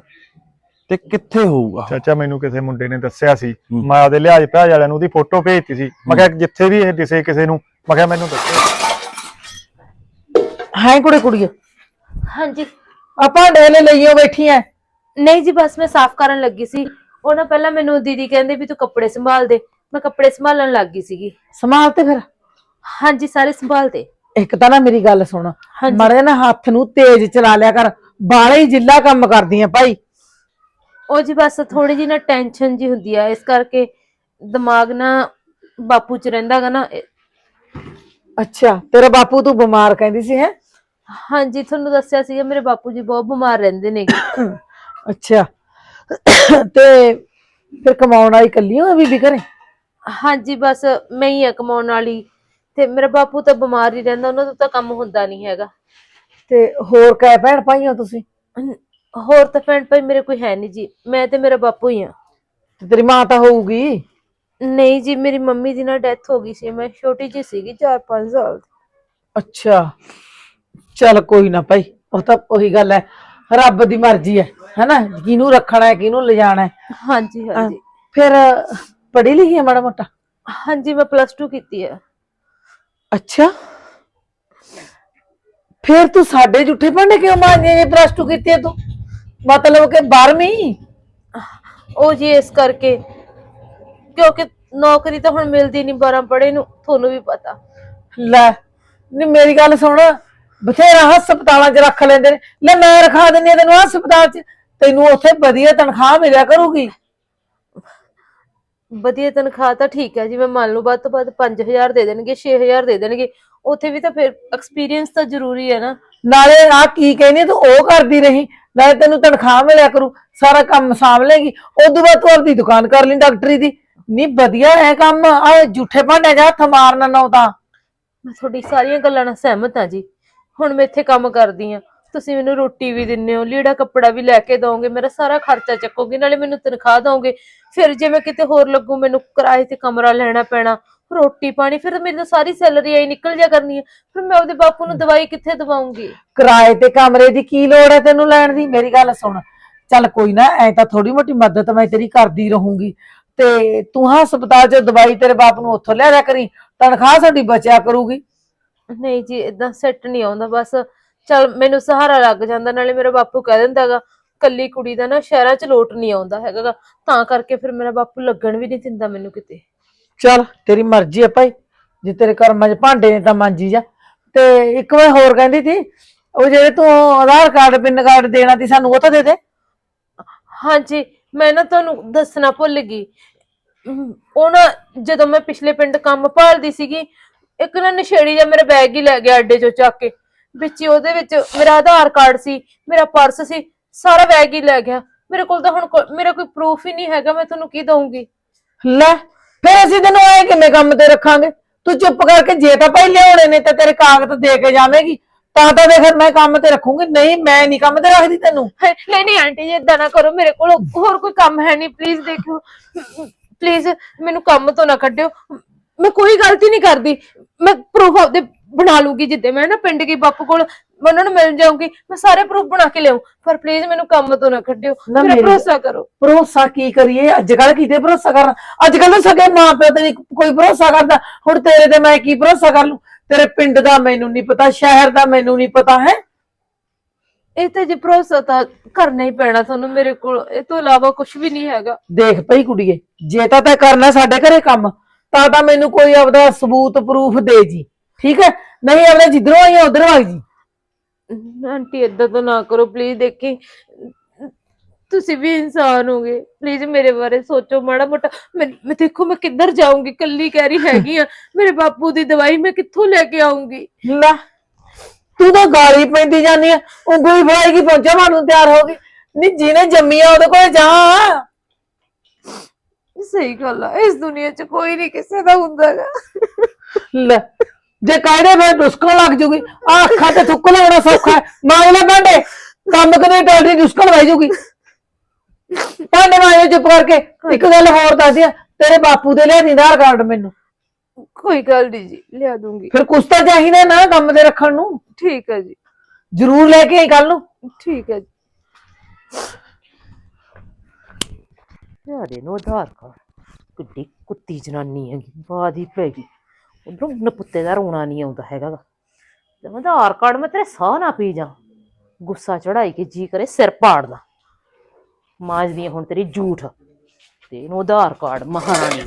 ਤੇ ਕਿੱਥੇ ਹੋਊਗਾ? ਚਾਚਾ ਮੈਨੂੰ ਕਿਸੇ ਮੁੰਡੇ ਨੇ ਦੱਸਿਆ ਸੀ। ਮੈਂ ਆਪਦੇ ਲਿਹਾਜ਼ ਭਿਆਜ ਵਾਲਿਆਂ ਨੂੰ ਉਹਦੀ ਫੋਟੋ ਭੇਜਤੀ ਸੀ। ਮੈਂ ਕਿਹਾ ਜਿੱਥੇ ਵੀ ਇਹ ਦਿਸੇ ਕਿਸੇ ਨੂੰ ਮੈਂ ਕਿਹਾ ਮੈਨੂੰ ਦੱਸੋ। ਹੈ ਕੁੜੇ ਕੁੜੀਏ? ਹਾਂਜੀ। ਆਪਾਂ ਡੇਲੇ ਲਈਓ ਬੈਠੀ ਐ। ਨਹੀਂ ਜੀ ਬਸ ਮੈਂ ਸਾਫ਼ ਕਰਨ ਲੱਗੀ ਸੀ। ਉਹ ਨਾ ਪਹਿਲਾਂ ਮੈਨੂੰ ਦੀਦੀ ਕਹਿੰਦੇ ਵੀ ਤੂੰ ਕੱਪੜੇ ਸੰਭਾਲ ਦੇ। ਮੈਂ ਕੱਪੜੇ ਸੰਭਾਲਣ ਲੱਗ ਗਈ ਸੀਗੀ। ਸੰਭਾਲ ਤੇ ਫਿਰ? ਹਾਂਜੀ ਸਾਰੇ ਸੰਭਾਲ ਦੇ ਇੱਕ ਤਾਂ ਨਾ ਮੇਰੀ ਗੱਲ ਸੁਣ। ਹਾਂਜੀ। ਮੜੇ ਨਾ ਹੱਥ ਨੂੰ ਤੇਜ਼ ਚਲਾ ਲਿਆ ਕਰ। ਬਾਲੇ ਹੀ ਜਿੱਲਾ ਕੰਮ ਕਰਦੀ ਆ ਭਾਈ। ਉਹ ਜੀ ਬਸ ਥੋੜੀ ਜਿਹੀ ਨਾ ਟੈਨਸ਼ਨ ਜੀ ਹੁੰਦੀ ਆ ਇਸ ਕਰਕੇ ਦਿਮਾਗ ਨਾ ਬਾਪੂ ਚ ਰਹਿੰਦਾਗਾ ਨਾ ਇਹ- ਅੱਛਾ ਤੇਰਾ ਬਾਪੂ ਤੂੰ ਬਿਮਾਰ ਕਹਿੰਦੀ ਸੀ ਹੈ? ਹਾਂਜੀ ਤੁਹਾਨੂੰ ਦੱਸਿਆ ਸੀਗਾ ਮੇਰੇ ਬਾਪੂ ਜੀ ਬਹੁਤ ਬਿਮਾਰ ਰਹਿੰਦੇ ਨੇ ਅੱਛਾ ਤੇ ਫਿਰ ਕਮਾਉਣ ਵਾਲੀ ਕੱਲੀ ਹੋ ਬੀਬੀ ਘਰੇ? ਹਾਂਜੀ ਬਸ ਮੈਂ ਹੀ ਆ ਕਮਾਉਣ ਵਾਲੀ ਤੇ ਮੇਰਾ ਬਾਪੂ ਤਾਂ ਬਿਮਾਰ ਹੀ ਰਹਿੰਦਾ ਉਹਨਾਂ ਤੋਂ ਤਾਂ ਕੰਮ ਹੁੰਦਾ ਨਹੀਂ ਹੈਗਾ। ਤੇ ਹੋਰ ਕੈ ਭੈਣ ਭਾਈ ਹੋ ਤੁਸੀਂ ਹੋਰ ਤਾਂ ਫਰੈਂਡ ਭਾਈ ਮੇਰੇ ਕੋਈ ਹੈ ਨਹੀਂ ਜੀ। ਮੈਂ ਤੇ ਮੇਰਾ ਬਾਪੂ ਹੀ ਆ। ਤੇ ਤੇਰੀ ਮਾਂ ਤਾਂ ਹੋਊਗੀ। ਨਹੀਂ ਜੀ ਮੇਰੀ ਮੰਮੀ ਦੀ ਨਾ ਡੈਥ ਹੋ ਗਈ ਸੀ। ਮੈਂ ਛੋਟੀ ਜਿਹੀ ਸੀਗੀ 4-5 ਸਾਲ ਦੀ। ਅੱਛਾ। ਚੱਲ ਕੋਈ ਨਾ ਭਾਈ ਉਹ ਤਾਂ ਉਹੀ ਗੱਲ ਹੈ। ਰੱਬ ਦੀ ਮਰਜ਼ੀ ਹੈ ਹੈਨਾ? ਕਿਹਨੂੰ ਰੱਖਣਾ ਹੈ ਕਿਹਨੂੰ ਲਿਜਾਣਾ ਹੈ। ਹਾਂਜੀ ਹਾਂਜੀ। ਫਿਰ ਪੜ੍ਹੀ ਲਿਖੀ ਹੈ ਮਾੜਾ ਮੋਟਾ? ਹਾਂਜੀ ਮੈਂ ਪਲੱਸ 2 ਕੀਤੀ ਹੈ। ਅੱਛਾ। ਫਿਰ ਤੂੰ ਸਾਡੇ ਝੂਠੇ ਭਾਂਡੇ ਕਿਉਂ ਮਾਰਨੀ ਜੇ ਪਲੱਸ 2 ਕੀਤੀ ਹੈ ਤੂੰ? ਮਤਲਬ ਕਿ 12ਵੀਂ ਉਹ ਜੀ ਇਸ ਕਰਕੇ ਕਿਉਂਕਿ ਨੌਕਰੀ ਤਾਂ ਹੁਣ ਮਿਲਦੀ ਨਹੀਂ 12 ਪੜ੍ਹੇ ਨੂੰ ਤੁਹਾਨੂੰ ਵੀ ਪਤਾ। ਲੈ ਨੀ ਮੇਰੀ ਗੱਲ ਸੁਣ ਬਥੇਰਾ ਹਸਪਤਾਲਾਂ 'ਚ ਰੱਖ ਲੈਂਦੇ ਨੇ। ਲੈ ਮੈਂ ਰਖਾ ਦਿੰਨੀ ਆ ਤੈਨੂੰ ਹਸਪਤਾਲ 'ਚ ਤੈਨੂੰ ਉੱਥੇ ਵਧੀਆ ਤਨਖਾਹ ਮਿਲਿਆ ਕਰੂਗੀ। ਵਧੀਆ ਤਨਖਾਹ ਤਾਂ ਠੀਕ ਹੈ ਜਿਵੇਂ ਮੰਨ ਲਓ ਵੱਧ ਤੋਂ ਵੱਧ 5000 ਦੇ ਦੇਣਗੇ 6000 ਦੇ ਦੇਣਗੇ। ਉੱਥੇ ਵੀ ਤਾਂ ਫਿਰ ਐਕਸਪੀਰੀਅੰਸ ਤਾਂ ਜ਼ਰੂਰੀ ਹੈ ਨਾ। ਨਾਲੇ ਆ ਕੀ ਕਹਿੰਦੀ ਤੂੰ ਉਹ ਕਰਦੀ ਰਹੀ ਨਾਲੇ ਤੈਨੂੰ ਤਨਖਾਹ ਮਿਲਿਆ ਕਰੂ ਸਾਰਾ ਕੰਮ ਸਾਂਭ ਲੇਗੀ ਉਦੋਂ ਬਾਅਦ ਤੂੰ ਆਪਦੀ ਦੁਕਾਨ ਕਰ ਲਈ ਡਾਕਟਰੀ ਦੀ। ਨਹੀਂ ਵਧੀਆ ਹੈ ਕੰਮ ਆ ਝੂਠੇ ਭਾਂਡੇ ਜਾ ਹੱਥ ਮਾਰਨਾ ਨਾ ਤਾਂ। ਮੈਂ ਤੁਹਾਡੀ ਸਾਰੀਆਂ ਗੱਲਾਂ ਨਾਲ ਸਹਿਮਤ ਹਾਂ ਜੀ। ਹੁਣ ਮੈਂ ਇੱਥੇ ਕੰਮ ਕਰਦੀ ਹਾਂ ਤੁਸੀਂ ਮੈਨੂੰ ਰੋਟੀ ਵੀ ਦਿੰਦੇ ਹੋ ਲੀੜਾ ਕੱਪੜਾ ਵੀ ਲੈ ਕੇ ਦੋਗੇ ਮੇਰਾ ਸਾਰਾ ਖਰਚਾ ਚੱਕੋਗੇ ਨਾਲੇ ਮੈਨੂੰ ਤਨਖਾਹ ਦੋਗੇ ਫਿਰ ਜੇ ਮੈਂ ਕਿਤੇ ਹੋਰ ਲੱਗੂ ਮੈਨੂੰ ਕਿਰਾਏ ਤੇ ਕਮਰਾ ਲੈਣਾ ਪੈਣਾ। ਰੋਟੀ ਪਾਣੀ ਫਿਰ ਮੇਰੀ ਤਾਂ ਸਾਰੀ ਸੈਲਰੀ ਆਈ ਨਿਕਲ ਜਾ ਕਰਨੀ ਹੈ ਫਿਰ ਮੈਂ ਆਪਦੇ ਬਾਪੂ ਨੂੰ ਦਵਾਈ ਕਿੱਥੇ ਦਵਾਉਂਗੀ? ਕਿਰਾਏ ਤੇ ਕਮਰੇ ਦੀ ਕੀ ਲੋੜ ਹੈ ਤੈਨੂੰ ਲੈਣ ਦੀ? ਮੇਰੀ ਗੱਲ ਸੁਣ। ਚੱਲ ਕੋਈ ਨਾ ਐ ਤਾਂ ਥੋੜੀ ਮੋਟੀ ਮਦਦ ਮੈਂ ਤੇਰੀ ਕਰਦੀ ਰਹੂੰਗੀ। ਤੇ ਤੂੰ ਹਸਪਤਾਲ 'ਚ ਦਵਾਈ ਤੇਰੇ ਬਾਪ ਨੂੰ ਉੱਥੋਂ ਲਿਆ ਦਿਆ ਕਰੀ ਤਨਖਾਹ ਸਾਡੀ ਬਚਿਆ ਕਰੂਗੀ। ਨਹੀਂ ਜੀ ਇਦਾਂ ਸੈੱਟ ਨਹੀਂ ਆਉਂਦਾ ਬਸ ਚਲ ਮੈਨੂੰ ਸਹਾਰਾ ਲੱਗ ਜਾਂਦਾ ਨਾਲੇ ਮੇਰਾ ਬਾਪੂ ਕਹਿ ਦਿੰਦਾਗਾ ਕੱਲੀ ਕੁੜੀ ਦਾ ਨਾ ਸ਼ਹਿਰਾਂ 'ਚ ਲੋਟ ਨਹੀਂ ਆਉਂਦਾ ਹੈਗਾ ਗਾ। ਤਾਂ ਕਰਕੇ ਫਿਰ ਮੇਰਾ ਬਾਪੂ ਲੱਗਣ ਵੀ ਨਹੀਂ ਦਿੰਦਾ ਮੈਨੂੰ ਕਿਤੇ। ਚੱਲ ਤੇਰੀ ਮਰਜ਼ੀ ਹੈ ਭਾਈ ਜੇ ਤੇਰੇ ਕਰਮਾਂ 'ਚ ਭਾਂਡੇ ਨੇ ਤਾਂ ਮਾਂਜੀ ਜਾ। ਤੇ ਇੱਕ ਵਾਰ ਹੋਰ ਕਹਿੰਦੀ ਸੀ ਉਹ ਜਿਹੜੇ ਤੂੰ ਆਧਾਰ ਕਾਰਡ ਪਿੰਨ ਕਾਰਡ ਦੇਣਾ ਸੀ ਸਾਨੂੰ ਉਹ ਤਾਂ ਦੇ ਦੇ। ਹਾਂਜੀ ਮੈਂ ਨਾ ਤੁਹਾਨੂੰ ਦੱਸਣਾ ਭੁੱਲ ਗਈ। ਅਮ, ਉਹ ਨਾ ਜਦੋਂ ਮੈਂ ਪਿਛਲੇ ਪਿੰਡ ਕੰਮ ਭਾਲਦੀ ਸੀਗੀ ਇੱਕ ਨਾ ਨਸ਼ੇੜੀ ਜਿਹਾ ਮੇਰਾ ਬੈਗ ਹੀ ਲੈ ਗਿਆ ਅੱਡੇ ਚੋਂ ਚੱਕ ਕੇ। ਵਿੱਚ ਹੀ ਉਹਦੇ ਵਿੱਚ ਮੇਰਾ ਆਧਾਰ ਕਾਰਡ ਸੀ ਮੇਰਾ ਪਰਸ ਸੀ ਸਾਰਾ ਬੈਗ ਹੀ ਲੈ ਗਿਆ। ਮੇਰੇ ਕੋਲ ਤਾਂ ਹੁਣ ਕੋ- ਮੇਰਾ ਕੋਈ ਪ੍ਰੂਫ ਹੀ ਨਹੀਂ ਹੈਗਾ ਮੈਂ ਤੁਹਾਨੂੰ ਕੀ ਦਊਂਗੀ? ਲੈ ਫਿਰ ਅਸੀਂ ਤੈਨੂੰ ਐ ਕਿਵੇਂ ਕੰਮ ਤੇ ਰੱਖਾਂਗੇ? ਤੂੰ ਚੁੱਪ ਕਰਕੇ ਜੇ ਤਾਂ ਭਾਈ ਲਿਆਉਣੇ ਨੇ ਤੇ ਤੇਰੇ ਕਾਗਜ਼ ਦੇ ਕੇ ਜਾਵੇਂਗੀ। ਤਾਂ ਤਾਂ ਦੇਖ ਮੈਂ ਕੰਮ ਤੇ ਰੱਖੂੰਗੀ, ਨਹੀਂ ਮੈਂ ਨਹੀਂ ਕੰਮ ਤੇ ਰੱਖਦੀ ਤੈਨੂੰ। ਨਹੀਂ ਨਹੀਂ, ਆਂਟੀ ਜੀ ਇਦਾਂ ਨਾ ਕਰੋ, ਮੇਰੇ ਕੋਲ ਹੋਰ ਕੋਈ ਕੰਮ ਹੈ ਨਹੀਂ ਪਲੀਜ਼ ਦੇਖਿਓ। ਪਲੀਜ਼ ਮੈਨੂੰ ਕੰਮ ਤੋਂ ਨਾ ਕੱਢਿਓ। ਮੈਂ ਕੋਈ ਗਲਤੀ ਨਹੀਂ ਕਰਦੀ। ਮੈਂ ਪ੍ਰੂਫ ਆਪਦੇ ਬਣਾ ਲੂਗੀ ਜਿੱਦੇ ਮੈਂ ਨਾ ਪਿੰਡ ਗਈ ਬਾਪੂ ਕੋਲ ਮੈਂ ਉਹਨਾਂ ਨੂੰ ਮਿਲ ਜਾਊਂਗੀ ਮੈਂ ਸਾਰੇ ਪ੍ਰੂਫ ਬਣਾ ਕੇ ਲਿਆਉਂ ਪਰ ਪਲੀਜ਼ ਮੈਨੂੰ ਕੰਮ ਤੋਂ ਨਾ ਕੱਢਿਓ ਨਾ ਮੇਰਾ ਮੇਰੀ- ਭਰੋਸਾ ਕਰੋ। ਭਰੋਸਾ ਕੀ ਕਰੀਏ? ਅੱਜ ਕੱਲ ਕਿਤੇ ਭਰੋਸਾ ਕਰਨਾ ਅੱਜ ਕੱਲ ਸਗੇ ਮਾਂ ਪਿਓ ਤੇ ਨੀ ਕੋਈ ਭਰੋਸਾ ਕਰਦਾ। ਹੁਣ ਤੇਰੇ ਤੇ ਮੈਂ ਕੀ ਭਰੋਸਾ ਕਰ ਲੂੰ? ਤੇਰੇ ਪਿੰਡ ਦਾ ਮੈਨੂੰ ਨਹੀਂ ਪਤਾ ਸ਼ਹਿਰ ਦਾ ਮੈਨੂੰ ਨਹੀਂ ਪਤਾ ਹੈ? ਇਹ ਤਾਂ ਜੀ ਭਰੋਸਾ ਤਾਂ ਕਰਨਾ ਹੀ ਪੈਣਾ ਤੁਹਾਨੂੰ ਮੇਰੇ ਕੋਲ। ਇਹ ਤੋਂ ਇਲਾਵਾ ਕੁਝ ਵੀ ਨਹੀਂ ਹੈਗਾ। ਦੇਖ ਪਈ ਕੁੜੀਏ ਜੇ ਤਾਂ ਤੈਂ ਕਰਨਾ ਸਾਡੇ ਘਰੇ ਕੰਮ ਤਾਂ ਤਾਂ ਮੈਨੂੰ ਕੋਈ ਆਪਦਾ ਸਬੂਤ ਪ੍ਰੂਫ ਦੇ ਜੀ। ਠੀਕ ਹੈ? ਨਹੀਂ ਆਪਦਾ ਜਿੱਧਰੋਂ ਆਈ ਉਧਰੋਂ ਆ ਜੀ। ਆਂਟੀ ਏਦਾਂ ਤਾਂ ਨਾ ਕਰੋ ਪਲੀਜ਼ ਦੇਖੀ। ਤੁਸੀਂ ਵੀ ਇਨਸਾਨ ਹੋਗੇ। ਪਲੀਜ਼ ਮੇਰੇ ਬਾਰੇ ਸੋਚੋ ਮਾੜਾ ਮੋਟਾ। ਮੈਂ ਮੈਂ ਦੇਖੋ ਮੈਂ ਕਿੱਧਰ ਜਾਊਂਗੀ? ਕੱਲੀ ਕਹਿ ਰਹੀ ਹੈਗੀ ਆ। ਮੇਰੇ ਬਾਪੂ ਦੀ ਦਵਾਈ ਮੈਂ ਕਿੱਥੋਂ ਲੈ ਕੇ ਆਉਂਗੀ ਲੈ ਤੂੰ ਤਾਂ ਗਾਲੀ ਪੈਂਦੀ ਜਾਂਦੀ ਆ। ਉਂਗਲੀ ਫੜਾਈ ਕੀ ਪਹੁੰਚਾ ਮਾਨੂੰ ਤਿਆਰ ਹੋ ਗਈ? ਨਹੀਂ ਜਿਹਨੇ ਜੰਮੀ ਆ ਉਹਦੇ ਕੋਲ ਜਾ। ਸਹੀ ਗੱਲ ਆ। ਇਸ ਦੁਨੀਆ 'ਚ ਕੋਈ ਨਹੀਂ ਕਿਸੇ ਦਾ ਹੁੰਦਾਗਾ ਲੈ ਜੇ ਕਾਇਦੇ ਫਿਰ ਦੁਸਕਣ ਲੱਗ ਜੂਗੀ ਆਹ ਅੱਖਾਂ ਤੇ ਥੁੱਕ ਲਾਉਣਾ ਸੌਖਾ ਹੈ। ਮਾਰ ਲੈ ਭਾਂਡੇ ਕੰਮ ਕਦੇ ਟੋਲਰੀ ਦੁਸਕਣ ਵਹਿ ਜੂਗੀ। ਭਾਂਡੇ ਮਾਰੇ ਚੁੱਪ ਕਰਕੇ ਇੱਕ ਗੱਲ ਹੋਰ ਦੱਸ ਦਿਆਂ ਤੇਰੇ ਬਾਪੂ ਦੇ ਲਿਆ ਦੀ ਆਧਾਰ ਕਾਰਡ ਮੈਨੂੰ। ਕੋਈ ਗੱਲ ਨਹੀਂ ਜੀ ਲਿਆ ਦੂੰਗੀ। ਫਿਰ ਕੁਛ ਤਾਂ ਚਾਹੀਦਾ ਨਾ ਕੰਮ ਤੇ ਰੱਖਣ ਨੂੰ। ਠੀਕ ਹੈ ਜੀ। ਜ਼ਰੂਰ ਲੈ ਕੇ ਆਈ ਕੱਲ ਨੂੰ। ਠੀਕ ਹੈ ਜੀ। ਯਾਰੇ ਨੂੰ ਆਧਾਰ ਕਾਰਡ। ਕਿੱਡੀ ਕੁੱਤੀ ਜਨਾਨੀ ਹੈਗੀ ਬਾਦ ਪੈ ਗਈ। ਉਧਰੋਂ ਨਪੁੱਤੇ ਦਾ ਰੋਣਾ ਨਹੀਂ ਆਉਂਦਾ ਹੈਗਾ ਗਾ। ਤੇ ਮੈਂ ਆਧਾਰ ਕਾਰਡ ਮੈਂ ਤੇਰੇ ਸਾਹ ਨਾ ਪੀ ਜਾ। ਗੁੱਸਾ ਚੜਾਈ ਕੇ ਜੀ ਕਰੇ ਸਿਰ ਪਾੜਦਾ। ਮਾਜਦੀ ਹੁਣ ਤੇਰੀ ਝੂਠ ਤੇ ਇਹਨੂੰ ਆਧਾਰ ਕਾਰਡ ਮਹਾਰਾਣੀ।